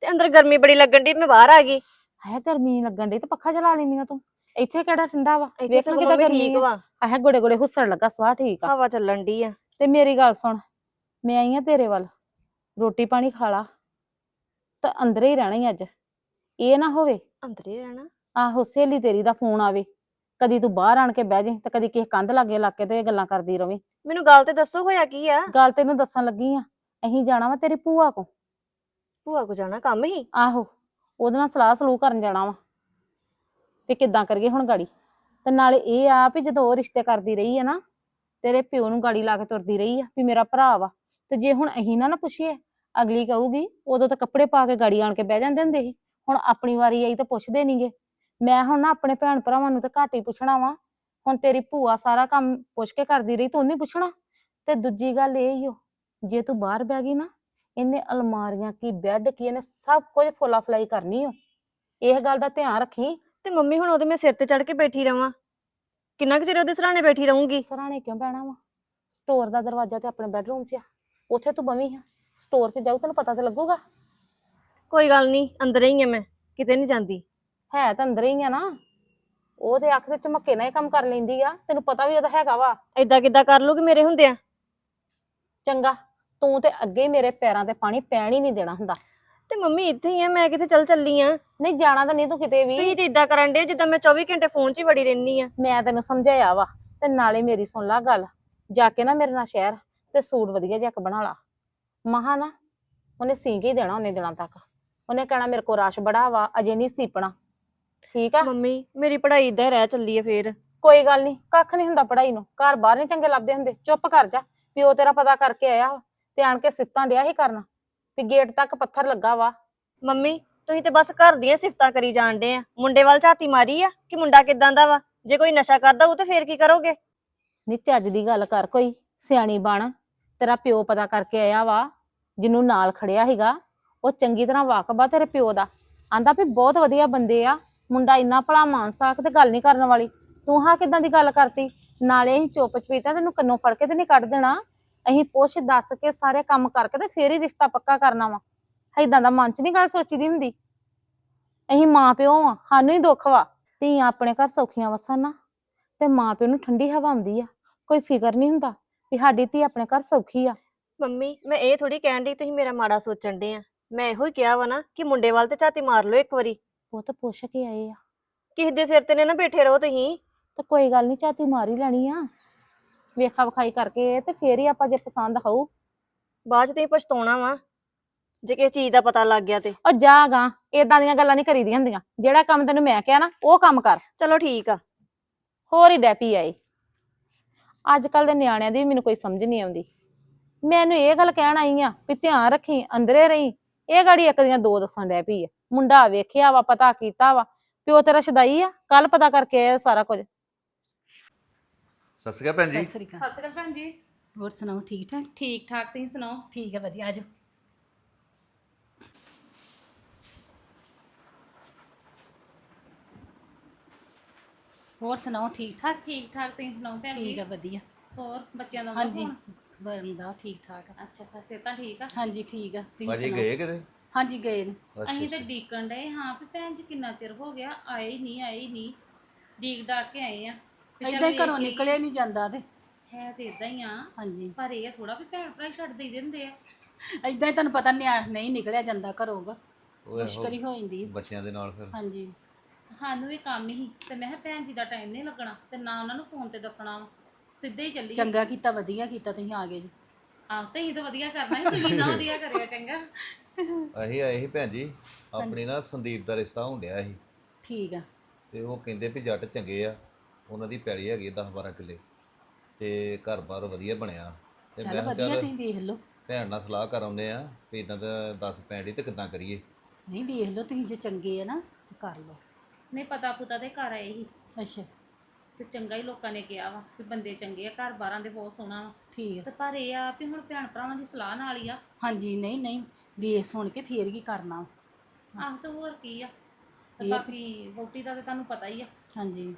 ਤੇ ਅੰਦਰ ਗਰਮੀ ਬੜੀ ਲੱਗਣ ਦੀ ਮੈਂ ਬਾਹਰ ਆ ਗਈ। ਹੈ ਗਰਮੀ ਲੱਗਣ ਡਈ ਤੇ ਪੱਖਾ ਚਲਾ ਲੈਂਦੀ ਆ ਤੂੰ। ਇੱਥੇ ਕਿਹੜਾ ਠੰਡਾ ਵਾ? ਇੱਥੇ ਵੇਖਣ ਗਰਮੀ ਠੀਕ ਆ। ਵਾ। ਆਹ ਗੋੜੇ ਗੋੜੇ ਹੁੱਸਣ ਲੱਗਾ ਸਵਾਹ ਠੀਕ ਆ। ਹਵਾ ਚੱਲਣ ਦੀ ਆ। ਤੇ ਮੇਰੀ ਗੱਲ ਸੁਣ ਮੈਂ ਆਈ ਆ ਤੇਰੇ ਵੱਲ ਰੋਟੀ ਪਾਣੀ ਖਾ ਲਾ ਤਾਂ ਅੰਦਰੇ ਹੀ ਰਹਿਣਾ ਈ ਅੱਜ। ਇਹ ਨਾ ਹੋਵੇ ਅੰਦਰ ਹੀ ਰਹਿਣਾ। ਆਹੋ ਸਹੇਲੀ ਤੇਰੀ ਦਾ ਫੋਨ ਆਵੇ ਕਦੀ ਤੂੰ ਬਾਹਰ ਆਣ ਕੇ ਬਹਿ ਜੇ ਤੇ ਕਦੀ ਕਿਸੇ ਕੰਧ ਲਾਗੇ ਲੱਗ ਕੇ ਤੇ ਗੱਲਾਂ ਕਰਦੀ ਰਵੇਂ। ਮੈਨੂੰ ਗੱਲ ਤੇ ਦੱਸੋ ਹੋਇਆ ਕੀ ਆ? ਗੱਲ ਤੈਨੂੰ ਦੱਸਣ ਲੱਗੀ ਆ ਅਸੀਂ ਜਾਣਾ ਵਾ ਤੇਰੀ ਭੂਆ ਕੋ ਭੂਆ ਕੋ ਜਾਣਾ ਕੰਮ ਹੀ? ਆਹੋ ਉਹਦੇ ਨਾਲ ਸਲਾਹ ਸਲੂਹ ਕਰਨ ਜਾਣਾ ਵਾ। ਵੀ ਕਿੱਦਾਂ ਕਰੀਏ ਹੁਣ ਗਾੜੀ। ਤੇ ਨਾਲੇ ਇਹ ਆ ਵੀ ਜਦੋਂ ਉਹ ਰਿਸ਼ਤੇ ਕਰਦੀ ਰਹੀ ਹੈ ਨਾ, ਤੇਰੇ ਪਿਓ ਨੂੰ ਗਾੜੀ ਲਾ ਕੇ ਤੁਰਦੀ ਰਹੀ ਆ ਵੀ ਮੇਰਾ ਭਰਾ ਵਾ। ਤੇ ਜੇ ਹੁਣ ਅਸੀਂ ਨਾ ਨਾ ਪੁੱਛੀਏ, ਅਗਲੀ ਕਹੂਗੀ, ਉਦੋਂ ਤਾਂ ਕੱਪੜੇ ਪਾ ਕੇ ਗਾੜੀ ਆਣ ਕੇ ਬਹਿ ਜਾਂਦੇ ਹੁੰਦੇ ਸੀ। ਹੁਣ ਆਪਣੀ ਵਾਰੀ ਆਈ ਤਾਂ ਪੁੱਛਦੇ ਨਹੀਂਗੇ ਮੈਂ ਹੁਣ ਨਾ ਆਪਣੇ ਭੈਣ ਭਰਾਵਾਂ ਨੂੰ ਤਾਂ ਘੱਟ ਹੀ ਪੁੱਛਣਾ ਵਾ। ਹੁਣ ਤੇਰੀ ਭੂਆ ਸਾਰਾ ਕੰਮ ਪੁੱਛ ਕੇ ਕਰਦੀ ਰਹੀ, ਤੂੰ ਨਹੀਂ ਪੁੱਛਣਾ। ਤੇ ਦੂਜੀ ਗੱਲ ਇਹ ਹੀ ਓ, ਜੇ ਤੂੰ ਬਾਹਰ ਬਹਿ ਗਈ ਨਾ, ਇਹਨੇ ਅਲਮਾਰੀਆਂ ਕੀ, ਬੈੱਡ ਕੀ, ਇਹਨੇ ਸਭ ਕੁਝ ਫੋਲਾ ਫਲਾਈ ਕਰਨੀ ਓ। ਇਹ ਗੱਲ ਦਾ ਧਿਆਨ ਰੱਖੀ। ਤੇ ਮੰਮੀ ਹੁਣ ਉਹਦੇ ਮੈਂ ਸਿਰ ਤੇ ਚੜ ਕੇ ਬੈਠੀ ਰਵਾਂ। ਕਿੰਨਾ ਕੁ ਚਿਰ ਉਹਦੇ ਸਰਾਣੇ ਬੈਠੀ ਰਹੂੰਗੀ? ਸਰਾਣੇ ਕਿਉਂ ਬਹਿਣਾ ਵਾ? ਸਟੋਰ ਦਾ ਦਰਵਾਜ਼ਾ ਤੇ ਆਪਣੇ ਬੈੱਡਰੂਮ 'ਚ ਆ। ਉੱਥੇ ਤੂੰ ਬਵੀਂ ਆ। ਸਟੋਰ 'ਚ ਜਾਊ ਤੈਨੂੰ ਪਤਾ ਤੇ ਲੱਗੂਗਾ। ਕੋਈ ਗੱਲ ਨਹੀਂ ਅੰਦਰ ਹੀ ਆ ਮੈਂ ਕਿਤੇ ਨਹੀਂ ਜਾਂਦੀ। ਹੈ ਤਾਂ ਅੰਦਰ ਹੀ ਆ ਨਾ। ਉਹ ਤੇ ਅੱਖ ਦੇ ਝਮੱਕੇ ਨਾਲ ਇਹ ਕੰਮ ਕਰ ਲੈਂਦੀ ਆ। ਤੈਨੂੰ ਪਤਾ ਵੀ ਉਹਦਾ ਹੈਗਾ ਵਾ। ਏਦਾਂ ਕਿੱਦਾਂ ਕਰ ਲੂਗੀ ਮੇਰੇ ਹੁੰਦਿਆਂ? ਚੰਗਾ ਤੂੰ ਤੇ ਅੱਗੇ ਮੇਰੇ ਪੈਰਾਂ ਤੇ ਪਾਣੀ ਪੈਣ ਹੀ ਨਹੀਂ ਦੇਣਾ ਹੁੰਦਾ। ਤੇ ਮੰਮੀ ਇੱਥੇ ਹੀ ਆ ਮੈਂ ਕਿਤੇ ਚੱਲ ਚੱਲੀ ਆ? ਨਹੀਂ ਜਾਣਾ ਤਾਂ ਨਹੀਂ ਤੂੰ ਕਿਤੇ ਵੀ। ਤੁਸੀਂ ਤੇ ਇਦਾਂ ਕਰਨ ਦੇ ਜਿੱਦਾਂ ਮੈਂ 24 ਘੰਟੇ ਫੋਨ 'ਚ ਹੀ ਵੜੀ ਰਹਿਨੀ ਆ। ਮੈਂ ਤੈਨੂੰ ਸਮਝਾਇਆ ਵਾ ਤੇ ਨਾਲੇ ਮੇਰੀ ਸੁਣ ਲਾ ਗੱਲ। ਜਾ ਕੇ ਨਾ ਮੇਰੇ ਨਾਲ ਸ਼ਹਿਰ ਤੇ ਸੂਟ ਵਧੀਆ ਜਿਹਾ ਇੱਕ ਬਣਾ ਲਾ। ਮਹਾ ਨਾ ਉਹਨੇ ਸੀ ਕੇ ਹੀ ਦੇਣਾ ਉਹਨੇ ਦਿਨਾਂ ਤੱਕ। ਉਹਨੇ ਕਹਿਣਾ ਮੇਰੇ ਕੋਲ ਰਸ਼ ਬੜਾ ਵਾ ਅਜੇ ਨਹੀਂ ਸੀਪਣਾ। ਠੀਕ ਆ? ਮੰਮੀ ਮੇਰੀ ਪੜ੍ਹਾਈ ਇਦਾਂ ਰਹਿ ਚੱਲੀ ਆ ਫੇਰ। ਕੋਈ ਗੱਲ ਨਹੀਂ ਕੱਖ ਨਹੀਂ ਹੁੰਦਾ ਪੜਾਈ ਨੂੰ। ਘਰ ਬਾਹਰ ਨਹੀਂ ਚੰਗੇ ਲੱਭਦੇ ਹੁੰਦੇ। ਚੁੱਪ ਕਰ ਜਾ ਪਿਓ ਤੇਰਾ ਪਤਾ ਕਰਕੇ ਆਇਆ ਵਾ, ਤੇ ਆਣ ਕੇ ਸਿਫਤਾਂ ਡਿਆ ਹੀ ਕਰਨਾ। ਵੀ ਗੇਟ ਤੱਕ ਪੱਥਰ ਲੱਗਾ ਵਾ। ਮੰਮੀ ਤੁਸੀਂ ਤੇ ਬਸ ਘਰ ਦੀਆਂ ਸਿਫਤਾਂ ਕਰੀ ਜਾਣਦੇ ਆ। ਮੁੰਡੇ ਵੱਲ ਝਾਤੀ ਮਾਰੀ ਆ ਕਿ ਮੁੰਡਾ ਕਿਦਾਂ ਦਾ ਵਾ? ਜੇ ਕੋਈ ਨਸ਼ਾ ਕਰਦਾ ਉਹ ਤੇ ਫੇਰ ਕੀ ਕਰੋਗੇ? ਨੀ ਚੱਜ ਦੀ ਗੱਲ ਕਰ ਕੋਈ ਸਿਆਣੀ ਬਣ। ਤੇਰਾ ਪਿਓ ਪਤਾ ਕਰਕੇ ਆਇਆ ਵਾ ਜਿਹਨੂੰ ਨਾਲ ਖੜਿਆ ਸੀਗਾ ਉਹ ਚੰਗੀ ਤਰ੍ਹਾਂ ਵਾਕਬਾ ਤੇਰੇ ਪਿਓ ਦਾ। ਆਂਦਾ ਵੀ ਬਹੁਤ ਵਧੀਆ ਬੰਦੇ ਆ। ਮੁੰਡਾ ਇੰਨਾ ਭਲਾ ਮਾਨਸਾ ਕਿਤੇ ਗੱਲ ਨਹੀਂ ਕਰਨ ਵਾਲੀ। ਤੂੰ ਹਾਂ ਕਿਦਾਂ ਦੀ ਗੱਲ ਕਰਤੀ? ਨਾਲੇ ਅਸੀਂ ਚੁੱਪ ਚਪੀਤਾ ਤੈਨੂੰ ਕੰਨੋਂ ਫੜ ਕੇ ਤੇ ਨਹੀਂ ਕੱਢ ਦੇਣਾ। ਅਸੀਂ ਪੁੱਛ ਦੱਸ ਕੇ ਸਾਰੇ ਕੰਮ ਕਰਕੇ ਤੇ ਫੇਰ ਹੀ ਰਿਸ਼ਤਾ ਪੱਕਾ ਕਰਨਾ ਵਾ। ਏਦਾਂ ਦਾ ਮਨ ਚ ਨਹੀਂ ਗੱਲ ਸੋਚੀਦੀ ਹੁੰਦੀ। ਅਸੀਂ ਮਾਂ ਪਿਓ ਆ ਸਾਨੂੰ ਹੀ ਦੁੱਖ ਵਾ। ਧੀਆਂ ਆਪਣੇ ਘਰ ਸੌਖੀਆਂ ਵਸਣ ਨਾ ਤੇ ਮਾਂ ਪਿਓ ਨੂੰ ਠੰਡੀ ਹਵਾ ਆਉਂਦੀ ਆ ਕੋਈ ਫਿਕਰ ਨਹੀਂ ਹੁੰਦਾ ਵੀ ਸਾਡੀ ਧੀ ਆਪਣੇ ਘਰ ਸੌਖੀ ਆ। ਮੰਮੀ ਮੈਂ ਇਹ ਥੋੜੀ ਕਹਿਣ ਦੀ ਤੁਸੀਂ ਮੇਰਾ ਮਾੜਾ ਸੋਚਣ ਦੇ ਆ। ਮੈਂ ਇਹੋ ਹੀ ਕਿਹਾ ਵਾ ਨਾ ਕਿ ਮੁੰਡੇ ਵੱਲ ਤੇ ਝਾਤੀ ਮਾਰ ਲਓ ਇੱਕ ਵਾਰੀ। ਉਹ ਤਾਂ ਪੁੱਛ ਕੇ ਆਏ ਆ। ਕਿਸੇ ਦੇ ਸਿਰ ਤੇ ਨੇ ਨਾ ਬੈਠੇ ਰਹੋ ਤੁਸੀਂ। ਤੇ ਕੋਈ ਗੱਲ ਨਹੀਂ ਝਾਤੀ ਮਾਰ ਹੀ ਲੈਣੀ ਆ। ਵੇਖਾ ਵਿਖਾਈ ਕਰਕੇ ਤੇ ਫੇਰ ਹੀ ਆਪਾਂ ਜੇ ਪਸੰਦ ਹੋਊ ਬਾਅਦ ਚ ਤੁਸੀਂ ਪਛਤਾਉਣਾ ਵਾ ਜੇ ਕਿਸੇ ਚੀਜ਼ ਦਾ ਪਤਾ ਲੱਗ ਗਿਆ ਤੇ। ਉਹ ਜਾਗਾ ਏਦਾਂ ਦੀਆਂ ਗੱਲਾਂ ਨਹੀਂ ਕਰੀਦੀਆਂ ਹੁੰਦੀਆਂ। ਜਿਹੜਾ ਕੰਮ ਤੈਨੂੰ ਮੈਂ ਕਿਹਾ ਨਾ ਉਹ ਕੰਮ ਕਰ। ਚਲੋ ਠੀਕ ਆ। ਹੋਰ ਹੀ ਡੈਪੀ ਆਏ ਅੱਜ ਕੱਲ ਦੇ ਨਿਆਣਿਆਂ ਦੀ ਵੀ ਮੈਨੂੰ ਕੋਈ ਸਮਝ ਨਹੀਂ ਆਉਂਦੀ। ਮੈਨੂੰ ਇਹ ਗੱਲ ਕਹਿਣ ਆਈ ਆ ਵੀ ਧਿਆਨ ਰੱਖੀ ਅੰਦਰੇ ਰਹੀ। ਇਹ ਗਾੜੀ ਇੱਕ ਦੀਆਂ ਦੋ ਦੱਸਣ ਡੈ ਪਈ ਆ। ਮੁੰਡਾ ਵੇਖਿਆ ਵਾ ਪਤਾ ਕੀਤਾ ਵਾ। ਪਿਓ ਤੇਰਾ ਸ਼ਦਾਈ ਆ ਕੱਲ ਪਤਾ ਕਰਕੇ ਆਇਆ ਸਾਰਾ ਕੁਝ। ਸਤਿ ਸ਼੍ਰੀ ਅਕਾਲ ਭੈਣ ਜੀ। ਸਤਿ ਸ੍ਰੀ ਅਕਾਲ। ਸਤਿ ਸ਼੍ਰੀ ਅਕਾਲ ਭੈਣ ਜੀ। ਹੋਰ ਸੁਣਾਓ ਠੀਕ ਠਾਕ? ਠੀਕ ਠਾਕ ਤੁਸੀਂ ਸੁਣਾਓ? ਠੀਕ ਹੈ ਵਧੀਆ ਆਜੋ। ਹੋਰ ਸੁਣਾਓ ਠੀਕ ਠਾਕ? ਠੀਕ ਠਾਕ ਤੁਸੀਂ ਸੁਣਾਓ ਭੈਣ ਜੀ? ਠੀਕ ਹੈ ਵਧੀਆ। ਹੋਰ ਬੱਚਿਆਂ ਦਾ ਹਾਂਜੀ ਵਰੰਦਾ ਠੀਕ ਠਾਕ। ਆ ਅੱਛਾ ਅੱਛਾ ਸਿਹਤਾਂ ਠੀਕ ਆ? ਹਾਂਜੀ ਠੀਕ ਆ ਤੁਸੀਂ ਭਾਜੀ ਸੁਣਾਓ? ਗਏ ਕਿਤੇ? ਹਾਂਜੀ ਗਏ ਨੇ। ਅਸੀਂ ਤੇ ਡੀਕਣ ਡਏ ਹਾਂ ਵੀ ਭੈਣ ਜੀ ਕਿੰਨਾ ਚਿਰ ਹੋ ਗਿਆ ਆਏ ਹੀ ਨਹੀਂ ਆਏ ਹੀ ਨਹੀਂ। ਡੀਕ ਡਾਕ ਕੇ ਆਏ ਆ। ਏਦਾਂ ਹੀ ਘਰੋਂ ਨਿਕਲਿਆ ਨਹੀਂ ਜਾਂਦਾ ਤੇ। ਹੈ ਤੇ ਇਦਾਂ ਹੀ ਆ। ਹਾਂਜੀ। ਪਰ ਇਹ ਥੋੜਾ ਵੀ ਭੈਣ ਭਰਾ ਹੀ ਛੱਡ ਦੇ ਦਿੰਦੇ ਆ। ਏਦਾਂ ਹੀ ਤੁਹਾਨੂੰ ਪਤਾ ਨਿਆ ਨਹੀਂ ਨਿਕਲਿਆ ਜਾਂਦਾ ਘਰੋਂ ਗਾ। ਉਹ ਮੁਸ਼ਕਲ ਹੀ ਹੋ ਜਾਂਦੀ ਹੈ ਬੱਚਿਆਂ ਦੇ ਨਾਲ ਫਿਰ। ਹਾਂਜੀ। ਸਾਨੂੰ ਵੀ ਕੰਮ ਹੀ ਤੇ ਮੈਂ ਕਿਹਾ ਭੈਣ ਜੀ ਦਾ ਟਾਈਮ ਨਹੀਂ ਲੱਗਣਾ ਤੇ ਨਾ ਉਹਨਾਂ ਨੂੰ ਫੋਨ ਤੇ ਦੱਸਣਾ ਵਾ। ਸਿੱਧੇ ਹੀ ਚੱਲੀ ਚੰਗਾ ਕੀਤਾ ਵਧੀਆ ਕੀਤਾ ਤੁਸੀਂ ਆ ਗਏ ਜੀ। ਆਹ ਤੇ ਇਹ ਤਾਂ ਵਧੀਆ ਕਰਨਾ ਸੀ ਤੁਸੀਂ ਨਾ ਵਧੀਆ ਕਰਿਆ ਚੰਗਾ। ਅਸੀਂ ਆਏ ਸੀ ਭੈਣ ਜੀ ਆਪਣੀ ਨਾ ਸੰਦੀਪ ਦਾ ਰਿਸ਼ਤਾ ਹੋਣ ਡਿਆ ਸੀ। ਠੀਕ ਆ। ਤੇ ਉਹ ਕਹਿੰਦੇ ਵੀ ਜੱਟ ਚੰਗੇ ਆ। ਉਹਨਾਂ ਦੀ ਪੈਲੀ ਹੈਗੀ 10 12 ਕਿੱਲੇ ਤੇ ਘਰ-ਬਾਰ ਵਧੀਆ ਬਣਿਆ। ਤੇ ਚੱਲ ਮੈਂ ਵਧੀਆ ਤੁਸੀਂ ਵੇਖ ਲਓ। ਭੈਣ ਨਾਲ ਸਲਾਹ ਕਰ ਆਉਂਦੇ ਆ ਵੀ ਇਦਾਂ ਦਾ 10 ਪੈਂਡੀ ਤੇ ਕਿੱਦਾਂ ਕਰੀਏ। ਨਹੀਂ ਵੇਖ ਲਓ ਤੁਸੀਂ ਜੇ ਚੰਗੇ ਆ ਨਾ ਤੇ ਕਰ ਲਓ। ਨਹੀਂ ਪਤਾ ਪੁਤਾ ਦੇ ਘਰ ਆਏ ਸੀ। ਅੱਛਾ। ਤੇ ਚੰਗਾ ਹੀ ਲੋਕਾਂ ਨੇ ਕਿਹਾ ਵਾ ਵੀ ਬੰਦੇ ਚੰਗੇ ਆ ਘਰ ਬਾਰਾਂ ਦੇ ਬਹੁਤ ਸੋਹਣਾ ਵਾ। ਠੀਕ ਆ। ਤੇ ਪਰ ਇਹ ਆ ਵੀ ਹੁਣ ਭੈਣ ਭਰਾਵਾਂ ਦੀ ਸਲਾਹ ਨਾਲ ਹੀ ਆ। ਹਾਂਜੀ ਨਹੀਂ ਨਹੀਂ ਵੇਖ ਸੁਣ ਕੇ ਫੇਰ ਕੀ ਕਰਨਾ ਆਹ ਤੇ ਹੋਰ ਕੀ ਆ। ਤੇ ਇਹ- ਬਾਕੀ ਵੋਟੀ ਦਾ ਤੇ ਤੁਹਾਨੂੰ ਪਤਾ ਹੀ ਆ। ਹਾਂਜੀ।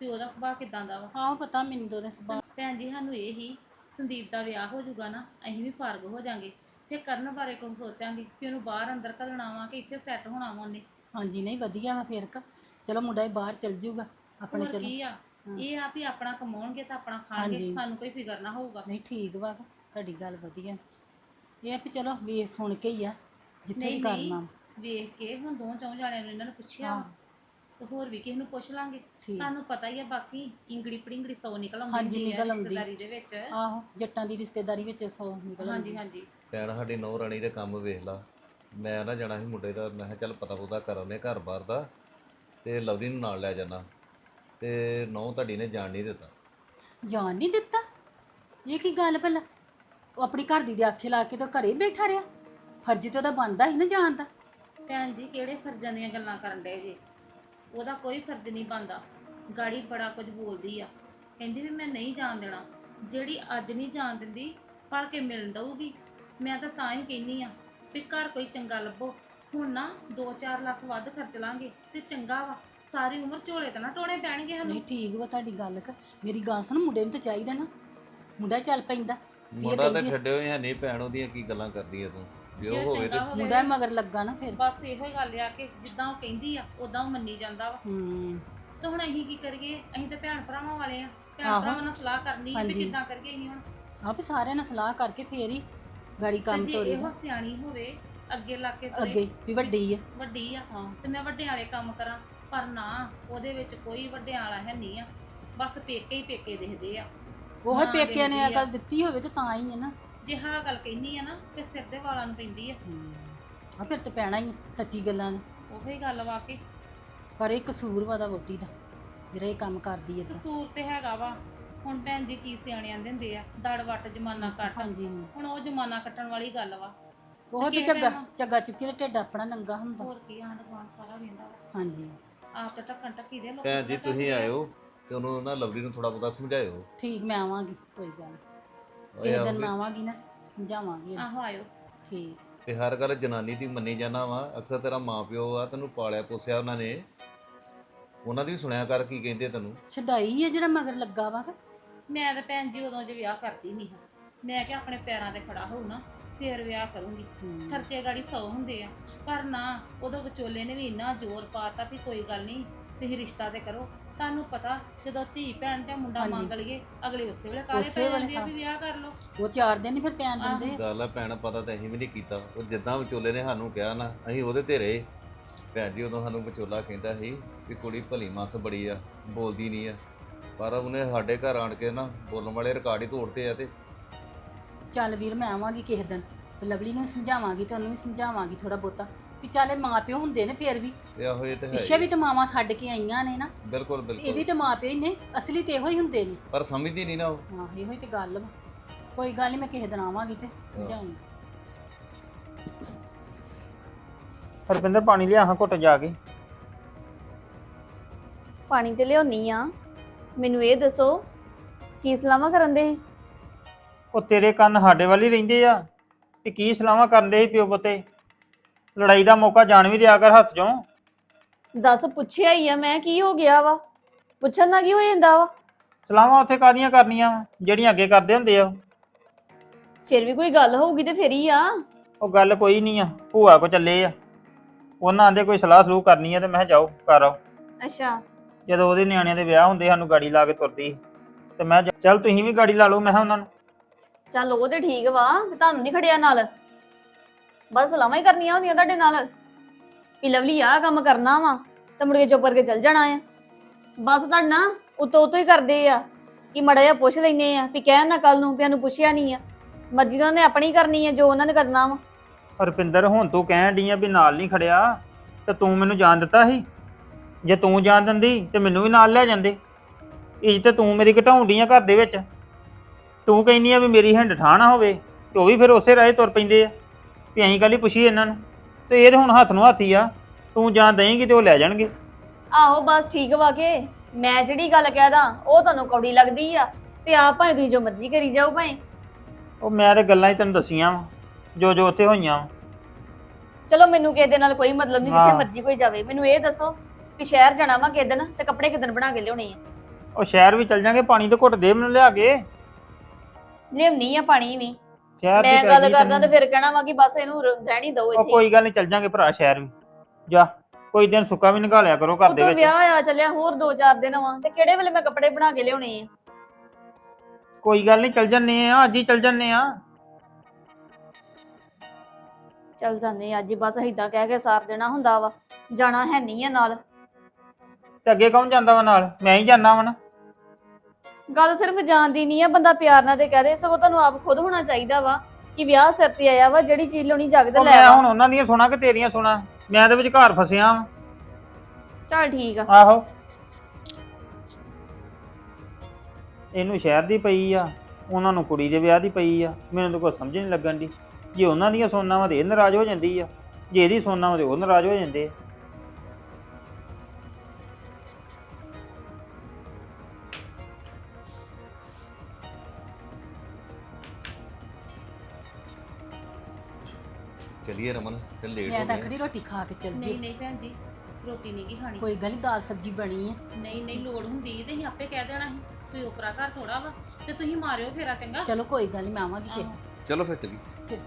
ਵੀ ਉਹਦਾ ਸੁਭਾਅ ਕਿਦਾਂ ਦਾ ਵਾ? ਹਾਂ ਪਤਾ ਮੈਨੂੰ ਤਾਂ ਉਹਦਾ ਸੁਭਾਅ। ਭੈਣ ਜੀ ਸਾਨੂੰ ਇਹ ਹੀ ਸੰਦੀਪ ਦਾ ਵਿਆਹ ਹੋ ਜਾਊਗਾ ਨਾ ਅਸੀਂ ਵੀ ਫਾਰਗ ਹੋ ਜਾਾਂਗੇ। ਫਿਰ ਕਰਨ ਬਾਰੇ ਕੁਝ ਸੋਚਾਂਗੇ ਕਿ ਉਹਨੂੰ ਬਾਹਰ ਅੰਦਰ ਘੱਲਣਾ ਵਾ ਕਿ ਇੱਥੇ ਸੈੱਟ ਹੋਣਾ ਵਾ ਉਹਨੇ। ਹਾਂਜੀ ਨਹੀਂ ਵਧੀਆ ਵਾ ਫੇਰ ਕ ਚਲੋ ਮੁੰਡਾ ਹੀ ਬਾਹਰ ਚਲ ਜਾਊਗਾ। ਆਪਣੇ ਹੋਰ ਚਲੋ। ਕੀ ਆ। ਇਹ ਆ ਵੀ ਆਪਣਾ ਕਮਾਉਣਗੇ ਤਾਂ ਆਪਣਾ ਖਾਣਗੇ ਹਾਂਜੀ। ਸਾਨੂੰ ਕੋਈ ਫਿਕਰ ਨਾ ਹੋਊਗਾ। ਨਹੀਂ ਠੀਕ ਵਾ ਗਾ, ਤੁਹਾਡੀ ਗੱਲ ਵਧੀਆ। ਇਹ ਆ ਵੀ ਚਲੋ ਵੇਖ ਸੁਣ ਕੇ ਹੀ ਆ ਜਿੱਥੇ ਵੀ ਨਹੀਂ ਕਰਨਾ ਵੇਖ ਕੇ ਹੁਣ ਦੋ ਚੌਂ ਜਾਣਿਆਂ ਨੂੰ ਇਹਨਾਂ ਨੇ ਪੁੱਛਿਆ। ਹਾਂ। ਤੇ ਹੋਰ ਵੀ ਕਿਸੇ ਨੂੰ ਪੁੱਛ ਲਾਂਗੇ। ਠੀਕ। ਤੁਹਾਨੂੰ ਪਤਾ ਹੀ ਆ ਬਾਕੀ ਇੰਗੜੀ ਪੜਿੰਗੜੀ ਸੌ ਨਿਕਲ ਆਉਂਦੀ ਹਾਂਜੀ, ਹੁੰਦੀ ਆ ਨਿਕਲ ਆਉਂਦੀ। ਰਿਸ਼ਤੇਦਾਰੀ ਦੇ ਵਿੱਚ। ਆਹੋ ਜੱਟਾਂ ਦੀ ਰਿਸ਼ਤੇਦਾਰੀ ਵਿੱਚ ਸੌ ਨਿਕਲ ਹਾਂਜੀ ਆਉਂਦੀ। ਹਾਂਜੀ। ਭੈਣ ਸਾਡੀ ਨੌ ਰਾਣੀ ਦੇ ਕੰਮ ਵੇਖ ਲਾ। ਮੈਂ ਨਾ ਜਾਣਾ ਸੀ ਮੁੰਡੇ ਦਾ ਮੈਂ ਕਿਹਾ ਚੱਲ ਪਤਾ ਪੁਤਾ ਕਰ ਆਉਂਦੇ ਘਰ-ਬਾਰ ਦਾ ਤੇ ਲਵਲੀ ਨੂੰ ਨਾਲ ਲੈ ਜਾਣਾ ਤੇ ਨੌ ਤੁਹਾਡੀ ਨੇ ਜਾਣ ਨਹੀਂ ਦਿੱਤਾ। ਜਾਣ ਨਹੀਂ ਦਿੱਤਾ? ਇਹ ਕੀ ਗੱਲ ਭਲਾ? ਉਹ ਆਪਣੀ ਘਰ ਦੀ ਦੇ ਆਖੇ ਲਾ ਕੇ ਤਾਂ ਘਰੇ ਹੀ ਬੈਠਾ ਰਿਹਾ। ਫਰਜ਼ ਤੇ ਉਹਦਾ ਬਣਦਾ ਸੀ ਨਾ ਜਾਣ ਦਾ। ਭੈਣ ਜੀ ਕਿਹੜੇ ਫਰਜ਼ਾਂ ਦੀਆਂ ਗੱਲਾਂ ਕਰਨ ਡਏ ਜੇ? ਉਹਦਾ ਕੋਈ ਫਰਜ਼ ਨਹੀਂ ਬਣਦਾ। ਗਾੜੀ ਬੜਾ ਕੁਝ ਬੋਲਦੀ ਆ। ਕਹਿੰਦੀ ਵੀ ਮੈਂ ਨਹੀਂ ਜਾਣ ਦੇਣਾ। ਜਿਹੜੀ ਅੱਜ ਨਹੀਂ ਜਾਣ ਦਿੰਦੀ ਪੜ ਕੇ ਮਿਲ ਦਊਗੀ। ਮੈਂ ਤਾਂ ਤਾਂ ਹੀ ਕਹਿੰਨੀ ਆ ਵੀ ਘਰ ਕੋਈ ਚੰਗਾ ਲੱਭੋ। ਹੁਣ ਨਾ 2-4 ਲੱਖ ਵੱਧ ਖਰਚ ਲਾਂਗੇ ਤੇ ਚੰਗਾ ਵਾ। ਸਾਰੀ ਉਮਰ ਝੋਲੇ ਤਾਂ ਨਾ ਟੋਣੇ ਪੈਣਗੇ ਸਾਨੂੰ। ਨਹੀਂ ਠੀਕ ਵਾ ਤੁਹਾਡੀ ਗੱਲ ਕ। ਮੇਰੀ ਗੱਲ ਸੁਣ ਮੁੰਡੇ ਨੂੰ ਤਾਂ ਚਾਹੀਦਾ ਨਾ। ਮੁੰਡਾ ਚੱਲ ਪੈਂਦਾ। ਮੁੰਡਾ ਤੇ ਕਹਿੰਦੀ ਆ- ਛੱਡਿਓ ਹੈ ਨਹੀਂ ਭੈਣ ਉਹਦੀਆਂ ਕੀ ਗੱਲਾਂ ਕਰਦੀ ਆ ਤੂੰ? ਜੇ ਜੇ ਉਹ ਹੋਵੇ ਤੇ ਚੰਗਾ ਹੋਵੇ। ਮੁੰਡਾ ਮਗਰ ਲੱਗਾ ਨਾ ਫਿਰ। ਬਸ ਇਹੋ ਹੀ ਗੱਲ ਆ ਕਿ ਜਿੱਦਾਂ ਉਹ ਕਹਿੰਦੀ ਆ ਉਦਾਂ ਉਹ ਮੰਨੀ ਜਾਂਦਾ ਵਾ। ਹੂੰ। ਤਾਂ ਹੁਣ ਅਸੀਂ ਕੀ ਕਰੀਏ? ਅਸੀਂ ਤਾਂ ਭੈਣ ਭਰਾਵਾਂ ਵਾਲੇ ਆ। ਭੈਣ। ਭਰਾਵਾਂ ਨਾਲ ਸਲਾਹ ਕਰਨੀ ਹੈ ਵੀ ਹਾਂਜੀ। ਕਿੱਦਾਂ ਕਰੀਏ ਅਸੀਂ ਹੁਣ। ਆਪ ਸਾਰਿਆਂ ਨਾਲ ਸਲਾਹ ਕਰਕੇ ਫੇਰ ਹੀ ਗਾੜੀ ਕੰਮ ਤੇ ਜੇ ਤੋਰੀ ਇਹੋ ਸਿਆਣੀ ਹੋਵੇ ਅੱਗੇ ਲਾ ਕੇ ਤੁਰੇ, ਅੱਗੇ ਵੀ ਵੱਡੀ ਆ। ਵੱਡੀ ਆ। ਹਾਂ। ਤੇ ਮੈਂ ਵੱਡਿਆਂ ਵਾਲੇ ਕੰਮ ਕਰਾਂ ਪਰ ਨਾ ਉਹਦੇ ਵਿੱਚ ਕੋਈ ਵੱਡਿਆਂ ਵਾਲਾ ਹੈ ਨਹੀਂ ਆ। ਬਸ ਪੇਕੇ ਹੀ ਪੇਕੇ ਦੇਖਦੇ ਆ। ਉਹ ਨਾ ਪੇਕਿਆਂ ਨੇ ਆ। ਗੱਲ ਦਿੱਤੀ ਹੋਵੇ ਤੇ ਤਾਂ ਹੀ ਹੈ ਨਾ। ਜੇ ਹਾਂ ਗੱਲ ਕਹਿਨੀ ਆ ਨਾ ਤੇ ਸਿਰ ਦੇ ਵਾਲਾਂ ਨੂੰ ਪੈਂਦੀ ਆ। ਆ ਫਿਰ ਤੇ ਪੈਣਾ ਹੀ ਆ, ਸੱਚੀ ਗੱਲਾਂ ਨੇ। ਉਹੀ ਗੱਲ ਵਾ ਕਿ ਪਰ ਇਹ ਕਸੂਰ ਵਾ ਦਾ ਵੋਟੀ ਦਾ ਜਿਹੜਾ ਇਹ ਕੰਮ ਕਰਦੀ ਏਦਾਂ। ਕਸੂਰ ਤੇ ਹੈਗਾ ਵਾ। ਹੁਣ ਭੈਣ ਜੀ ਕੀ ਸਿਆਣਿਆਂ ਦੇ ਹੁੰਦੇ ਆ ਦੜ ਵੱਟ ਜਮਾਨਾ ਕੱਟ। ਹਾਂਜੀ। ਹੁਣ ਉਹ ਜਮਾਨਾ ਕੱਟਣ ਵਾਲੀ ਗੱਲ ਵਾ। ਉਹ ਤੇ ਝੱਗਾ ਝੱਗਾ ਚੁੱਕੀ ਤੇ ਢਿੱਡ ਆਪਣਾ ਨੰਗਾ ਹੁੰਦਾ। ਹੋਰ ਕੀ ਆਂਢ ਗੁਆਂਢ ਸਾਰਾ ਵੇਂਦਾ ਵਾ। ਹਾਂਜੀ। ਆਪ ਤਾਂ ਢੱਕਣ ਢੱਕੀ ਦੇ ਲੋਕਾਂ ਭੈਣ ਜੀ ਤੁਸੀਂ। ਆਇਓ ਤੇ ਉਹਨੂੰ ਨਾ ਲਵਲੀ ਨੂੰ ਥੋੜਾ ਬਹੁਤਾ ਸਮਝਾਇਓ। ਠੀਕ ਮੈਂ ਆਵਾਂਗੀ ਕੋਈ ਗੱਲ ਨੀ। ਕਿਸੇ ਦਿਨ ਮੈਂ ਆਵਾਂਗੀ ਨਾ ਤੇ ਸਮਝਾਵਾਂਗੀ। ਆਹੋ ਆਇਓ। ਠੀਕ। ਤੇ ਹਰ ਗੱਲ ਜਨਾਨੀ ਦੀ ਮੰਨੀ ਜਾਣਾ ਵਾ। ਅਕਸਰ ਤੇਰਾ ਮਾਪਿਓ ਆ ਤੈਨੂੰ ਪਾਲਿਆ ਪੋਸਿਆ ਉਹਨਾਂ ਨੇ। ਉਹਨਾਂ ਦੀ ਵੀ ਸੁਣਿਆ ਕਰ ਕੀ ਕਹਿੰਦੇ ਤੈਨੂੰ। ਛਦਾਈ ਆ ਜਿਹੜਾ ਮਗਰ ਲੱਗਾ ਵਾ ਕਿ? ਮੈਂ ਤਾਂ ਭੈਣ ਜੀ ਉਦੋਂ ਜੇ ਵਿਆਹ ਕਰਦੀ ਨਹੀਂ ਹਾਂ ਮੈਂ ਕਿ ਆਪਣੇ ਪੈਰਾਂ ਤੇ ਖੜਾ ਹੋਊ ਨਾ ਫੇਰ ਵਿਆਹ ਕਰੂੰਗੀ। ਹੂੰ। ਖਰਚੇ ਗਾੜੀ ਸੌ ਹੁੰਦੇ ਆ। ਪਰ ਨਾ ਉਦੋਂ ਵਿਚੋਲੇ ਨੇ ਵੀ ਇੰਨਾ ਜ਼ੋਰ ਪਾਤਾ ਵੀ ਕੋਈ ਗੱਲ ਨਹੀਂ ਤੁਸੀਂ ਰਿਸ਼ਤਾ ਤੇ ਕਰੋ। ਤੁਹਾਨੂੰ ਪਤਾ ਜਦੋਂ ਧੀ ਭੈਣ ਜਾਂ ਮੁੰਡਾ ਹਾਂਜੀ। ਮੰਗ ਲਈਏ ਅਗਲੇ ਉਸੇ ਵੇਲੇ ਕਾਲੇ ਉਸੇ ਪੈ ਵੇਲੇ, ਜਾਂਦੇ ਆ ਹਾਂ। ਵੀ ਵਿਆਹ ਕਰ ਲਓ। ਉਹ ਚਾਰ ਦਿਨ ਹੀ ਫਿਰ ਪੈਣ ਆਹੋ। ਦਿੰਦੇ। ਗੱਲ ਆ ਭੈਣ ਪਤਾ ਤਾਂ ਅਸੀਂ ਵੀ ਨਹੀਂ ਕੀਤਾ। ਉਹ ਜਿੱਦਾਂ ਵਿਚੋਲੇ ਨੇ ਸਾਨੂੰ ਕਿਹਾ ਨਾ ਅਸੀਂ ਉਹਦੇ ਤੇ ਰਹੇ ਭੈਣ ਜੀ ਉਦੋਂ ਸਾਨੂੰ ਵਿਚੋਲਾ ਕਹਿੰਦਾ ਸੀ ਵੀ ਕੁੜੀ ਭਲੀ ਮਾਸ ਬੜੀ ਆ ਬੋਲਦੀ ਨਹੀਂ ਆ। ਪਰ ਉਹਨੇ ਸਾਡੇ ਘਰ ਆਣ ਕੇ ਨਾ ਬੋਲਣ ਵਾਲੇ ਰਿਕਾਰਡ ਹੀ ਤੋੜਤੇ ਆ ਤੇ। ਚੱਲ ਵੀਰ ਮੈਂ ਆਵਾਂਗੀ ਕਿਸੇ ਦਿਨ। ਤੇ ਲਵਲੀ ਨੂੰ ਸਮਝਾਵਾਂਗੀ ਤੇ ਉਹਨੂੰ ਵੀ ਸਮਝਾਵਾਂਗੀ ਥੋੜਾ ਬਹੁਤਾ। ਵੀ ਚੱਲ ਮਾਂ ਪਿਓ ਹੁੰਦੇ ਨੇ ਫੇਰ ਵੀ। ਇਹ ਆਹੋ ਇਹ ਤੇ ਹੈ ਪਿੱਛੇ ਹੀ। ਵੀ ਤੇ ਮਾਵਾਂ ਛੱਡ ਕੇ ਆਈਆਂ ਨੇ ਨਾ। ਬਿਲਕੁਲ ਤੇ ਇਹ ਵੀ ਬਿਲਕੁਲ ਤੇ ਮਾਂ ਪਿਓ ਹੀ ਨੇ ਅਸਲੀ ਤੇ ਇਹੋ ਹੀ ਹੁੰਦੇ ਨੇ। ਪਰ ਸਮਝਦੀ ਨਹੀਂ ਨਾ ਉਹ। ਹਾਂ ਇਹੋ ਹੀ ਤੇ ਗੱਲ ਵਾ। ਕੋਈ ਗੱਲ ਨਹੀਂ ਮੈਂ ਕਿਸੇ ਦਿਨ ਆਵਾਂਗੀ ਤੇ ਸਮਝਾਉਂਗੀ। ਹਰਪਿੰਦਰ ਪਾਣੀ ਲਿਆ ਹਾਂ ਘੁੱਟ ਜਾ ਕੇ। ਪਾਣੀ ਤੇ ਲਿਆਉਣੀ ਆ। ਮੈਨੂੰ ਇਹ ਦੱਸੋ ਕੀ ਸਲਾਮਾ ਕਰਨ ਦੇ? ਉਹ ਤੇਰੇ ਕੰਨ ਸਾਡੇ ਵੱਲ ਹੀ ਰਹਿੰਦੇ ਆ। ਕਿ ਕੀ ਸਲਾਹਾਂ ਕਰਨ ਦੇ ਪਿਓ ਪੁੱਤੇ? ਲੜਾਈ ਦਾ ਮੌਕਾ ਜਾਣ ਵੀ ਦਿਆ ਕਰ ਹੱਥ ਚੋਂ। ਦੱਸ ਪੁੱਛਿਆ ਹੀ ਆ ਮੈਂ ਕੀ ਹੋ ਗਿਆ ਵਾ? ਪੁੱਛਣ ਨਾਲ ਕੀ ਹੋ ਜਾਂਦਾ ਵਾ? ਸਲਾਹਾਂ ਉੱਥੇ ਕਾਦੀਆਂ ਕਰਨੀਆਂ ਵਾਂ, ਜਿਹੜੀਆਂ ਅੱਗੇ ਕਰਦੇ ਹੁੰਦੇ ਆ ਉਹ? ਫਿਰ ਵੀ ਕੋਈ ਗੱਲ ਹੋਊਗੀ ਤੇ ਫਿਰ ਹੀ ਆ। ਉਹ ਗੱਲ ਕੋਈ ਨਹੀਂ ਆ ਭੂਆ ਕੋ ਚੱਲੇ ਆ। ਉਹਨਾਂ ਆਂਦੇ ਕੋਈ ਸਲਾਹ ਸਲੂਹ ਕਰਨੀ ਆ ਤੇ ਮੈਂ ਕਿਹਾ ਜਾਓ ਕਰ ਆਓ। ਅੱਛਾ। ਜਦੋਂ ਉਹਦੇ ਨਿਆਣਿਆਂ ਦੇ ਵਿਆਹ ਹੁੰਦੇ ਸਾਨੂੰ ਗਾੜੀ ਲਾ ਕੇ ਤੁਰਦੀ ਸੀ। ਤੇ ਮੈਂ ਕਿਹਾ ਚੱਲ ਤੁਸੀਂ ਵੀ ਗਾੜੀ ਲਾ ਲਓ ਮੈਂ ਕਿਹਾ ਉਹਨਾਂ ਨੂੰ। ਚੱਲ ਉਹ ਤੇ ਠੀਕ ਵਾ ਤੇ ਤੁਹਾਨੂੰ ਨਹੀਂ ਖੜਿਆ ਨਾਲ। ਬਸ ਸਲਾਮਾਂ ਹੀ ਕਰਨੀਆਂ ਹੁੰਦੀਆਂ ਤੁਹਾਡੇ ਨਾਲ। ਵੀ ਲਵਲੀ, ਆਹ ਕੰਮ ਕਰਨਾ ਵਾ, ਤੇ ਮੁੜ ਕੇ ਚੁੱਪ ਕਰਕੇ ਚੱਲ ਜਾਣਾ ਆ। ਬਸ ਤੁਹਾਡਾ ਉਤੋਂ ਉਤੋਂ ਹੀ ਕਰਦੇ ਆ, ਕਿ ਮੜਾ ਜਿਹਾ ਪੁੱਛ ਲੈਨੇ ਆ, ਵੀ ਕਹਿਣ ਨਾ ਕੱਲ ਨੂੰ ਵੀ ਇਹਨੂੰ ਪੁੱਛਿਆ ਨਹੀਂ ਆ। ਮਰਜ਼ੀ ਤਾਂ ਉਹਨੇ ਆਪਣੀ ਕਰਨੀ ਆ, ਜੋ ਉਹਨਾਂ ਨੇ ਕਰਨਾ ਵਾ। ਰੁਪਿੰਦਰ ਹੁਣ ਤੂੰ ਕਹਿਣ ਡਈ ਆ ਵੀ ਨਾਲ ਨਹੀਂ ਖੜਿਆ, ਤੇ ਤੂੰ ਮੈਨੂੰ ਜਾਣ ਦਿੱਤਾ ਸੀ। ਜੇ ਤੂੰ ਜਾਣ ਦਿੰਦੀ, ਤੇ ਮੈਨੂੰ ਵੀ ਨਾਲ ਲੈ ਜਾਂਦੇ। ਇੱਜ਼ਤ ਤੂੰ ਮੇਰੀ ਘਟਾਉਣ ਡਈ ਆ ਘਰ ਦੇ ਵਿੱਚ। ਤੂੰ ਕਹਿੰਦੀ ਆ ਵੀ ਮੇਰੀ ਹਿੰਡ ਠਾਣਾ ਹੋਵੇ, ਤੇ ਉਹ ਵੀ ਫਿਰ ਉਸੇ ਰਾਹੇ ਤੁਰ ਪੈਂਦੇ ਆ। ਵੀ ਅਸੀਂ ਕੱਲ ਪੁੱਛੀ ਇਹਨਾਂ ਨੂੰ। ਤੇ ਇਹ ਤੇ ਹੁਣ ਹੱਥ ਨੂੰ ਹੱਥੀ ਆ। ਤੂੰ ਜਾਂ ਦੇਂਗੀ ਤੇ ਉਹ ਲੈ ਜਾਣਗੇ। ਆਹੋ ਬਸ ਠੀਕ ਵਾ ਕੇ। ਮੈਂ ਜਿਹੜੀ ਗੱਲ ਕਹਿਦਾ ਉਹ ਤੁਹਾਨੂੰ ਕੌੜੀ ਲੱਗਦੀ ਆ। ਤੇ ਆਪ ਭਾਵੇਂ ਤੁਸੀਂ ਜੋ ਮਰਜ਼ੀ ਕਰੀ ਜਾਓ ਭਾਵੇਂ। ਉਹ ਮੈਂ ਤੇ ਗੱਲਾਂ ਹੀ ਤੈਨੂੰ ਦੱਸੀਆਂ ਵਾਂ, ਜੋ ਜੋ ਉੱਥੇ ਹੋਈਆਂ ਵਾਂ। ਚਲੋ ਮੈਨੂੰ ਕਿਸੇ ਦੇ ਨਾਲ ਕੋਈ ਮਤਲਬ ਨਹੀਂ ਜਿੱਥੇ ਹਾਂ। ਮਰਜ਼ੀ ਕੋਈ ਜਾਵੇ। ਮੈਨੂੰ ਇਹ ਦੱਸੋ ਕਿ ਸ਼ਹਿਰ ਜਾਣਾ ਵਾ ਕਿਸੇ ਦਿਨ ਤੇ ਕੱਪੜੇ ਕਿਦਨ ਬਣਾ ਕੇ ਲਿਆਉਣੇ ਆ? ਉਹ ਸ਼ਹਿਰ ਵੀ ਚੱਲ ਜਾਂਗੇ ਪਾਣੀ ਤੇ ਘੁੱਟ ਦੇ ਮੈਨੂੰ ਲਿਆ ਕੇ। ਲਿਆਉਣੀ ਆ ਪਾਣੀ ਵੀ। ਸ਼ਹਿਰ ਦੀ ਮੈਂ ਪੈ ਗੱਲ ਗਈ ਕਰਦਾ ਤੇ ਤੈਨੂੰ। ਫਿਰ ਕਹਿਣਾ ਵਾ ਕਿ ਬਸ ਇਹਨੂੰ ਰ- ਰਹਿਣੀ ਦਿਓ ਉਹ ਇੱਥੇ। ਕੋਈ ਗੱਲ ਨਹੀਂ ਚੱਲ ਜਾਂਗੇ ਭਰਾ ਸ਼ਹਿਰ ਵੀ। ਜਾ ਕੋਈ ਦਿਨ ਸੁੱਕਾ ਵੀ ਨਿਕਾ ਲਿਆ ਕਰੋ ਘਰ ਦੇ ਉਤੋਂ ਵਿੱਚ। ਵਿਆਹ ਆ ਚੱਲਿਆ ਹੋਰ 2-4 ਦਿਨ ਵਾ। ਤੇ ਕਿਹੜੇ ਵੇਲੇ ਮੈਂ ਕੱਪੜੇ ਬਣਾ ਕੇ ਲਿਆਉਣੇ ਆ? ਕੋਈ ਗੱਲ ਨਹੀਂ ਚੱਲ ਜੰਨੇ ਆ ਅੱਜ ਹੀ ਚੱਲ ਜੰਨੇ ਆ। ਚੱਲ ਜਾਂਦੇ ਆ ਅੱਜ ਹੀ ਬਸ ਏਦਾਂ ਕਹਿ ਕੇ ਸਾਰ ਦੇਣਾ ਹੁੰਦਾ ਵਾ। ਜਾਣਾ ਹੈ ਨਹੀਂ ਆ ਨਾਲ। ਤੇ ਅੱਗੇ ਕੌਣ ਜਾਂਦਾ ਵਾ ਨਾਲ? ਮੈਂ ਹੀ ਜਾਣਾ ਵਾ ਨਾ। ਗੱਲ ਸਿਰਫ ਜਾਣ ਦੀ ਨਹੀਂ ਆ ਬੰਦਾ ਪਿਆਰ ਨਾਲ ਤੇ ਕਹਦੇ ਸਗੋਂ ਤੁਹਾਨੂੰ ਆਪ ਖੁਦ ਹੋਣਾ ਚਾਹੀਦਾ ਵਾ ਕਿ ਵਿਆਹ ਸਿਰ ਤੇ ਆਇਆ ਵਾ ਜਿਹੜੀ ਚੀਜ਼ ਲਾਉਣੀ ਜੱਗ ਤੇ ਉਹ ਲੈ ਮੈਂ ਆ ਹੁਣ ਉਹਨਾਂ ਦੀਆਂ ਸੁਣਾ ਕਿ ਤੇਰੀਆਂ ਸੁਣਾ? ਮੈਂ ਤੇ ਵਿਚਕਾਰ ਫਸਿਆ ਵਾਂ। ਚੱਲ ਠੀਕ ਆ। ਆਹੋ। ਇਹਨੂੰ ਸ਼ਹਿਰ ਦੀ ਪਈ ਆ ਉਹਨਾਂ ਨੂੰ ਕੁੜੀ ਦੇ ਵਿਆਹ ਦੀ ਪਈ ਆ ਮੈਨੂੰ ਤਾਂ ਕੋਈ ਸਮਝ ਨਹੀਂ ਲੱਗਣ ਦੀ। ਜੇ ਉਹਨਾਂ ਦੀਆਂ ਸੋਨਾ ਵਾ ਤੇ ਇਹ ਨਾਰਾਜ਼ ਹੋ ਜਾਂਦੀ ਆ। ਜੇ ਇਹਦੀ ਸੋਨਾ ਵਾ ਤੇ ਉਹ ਨਾਰਾਜ਼ ਹੋ ਜਾਂਦੇ ਆ। ਚਲਿਏ ਰਮਨ ਤੇ ਲੇਟ ਮੈਂ ਹੋ ਤਾਂ ਗਏ ਖੜੀ ਰੋਟੀ ਖਾ ਕੇ ਚੱਲ ਨਹੀਂ ਜੀ ਨਹੀਂ ਭੈਣ ਜੀ ਰੋਟੀ ਨਹੀਂ ਕੀ ਖਾਣੀ। ਕੋਈ ਗੱਲ ਨੀ ਦਾਲ ਸਬਜੀ ਬਣੀ ਆ ਨਹੀਂ ਨਹੀਂ ਲੋੜ ਹੁੰਦੀ ਤੇ ਅਸੀਂ ਆਪੇ ਕਹਿ ਦੇਣਾ ਸੀ ਕੋਈ ਉਪਰਾ ਘਰ ਥੋੜਾ ਵਾ ਤੇ ਤੁਸੀਂ ਮਾਰਿਓ ਫੇਰਾ ਚੰਗਾ। ਚਲੋ ਕੋਈ ਗੱਲ ਨਹੀਂ ਮੈਂ ਆਵਾਂਗੀ ਕਿ। ਚਲੋ ਫਿਰ ਚਲੀ। ਚ-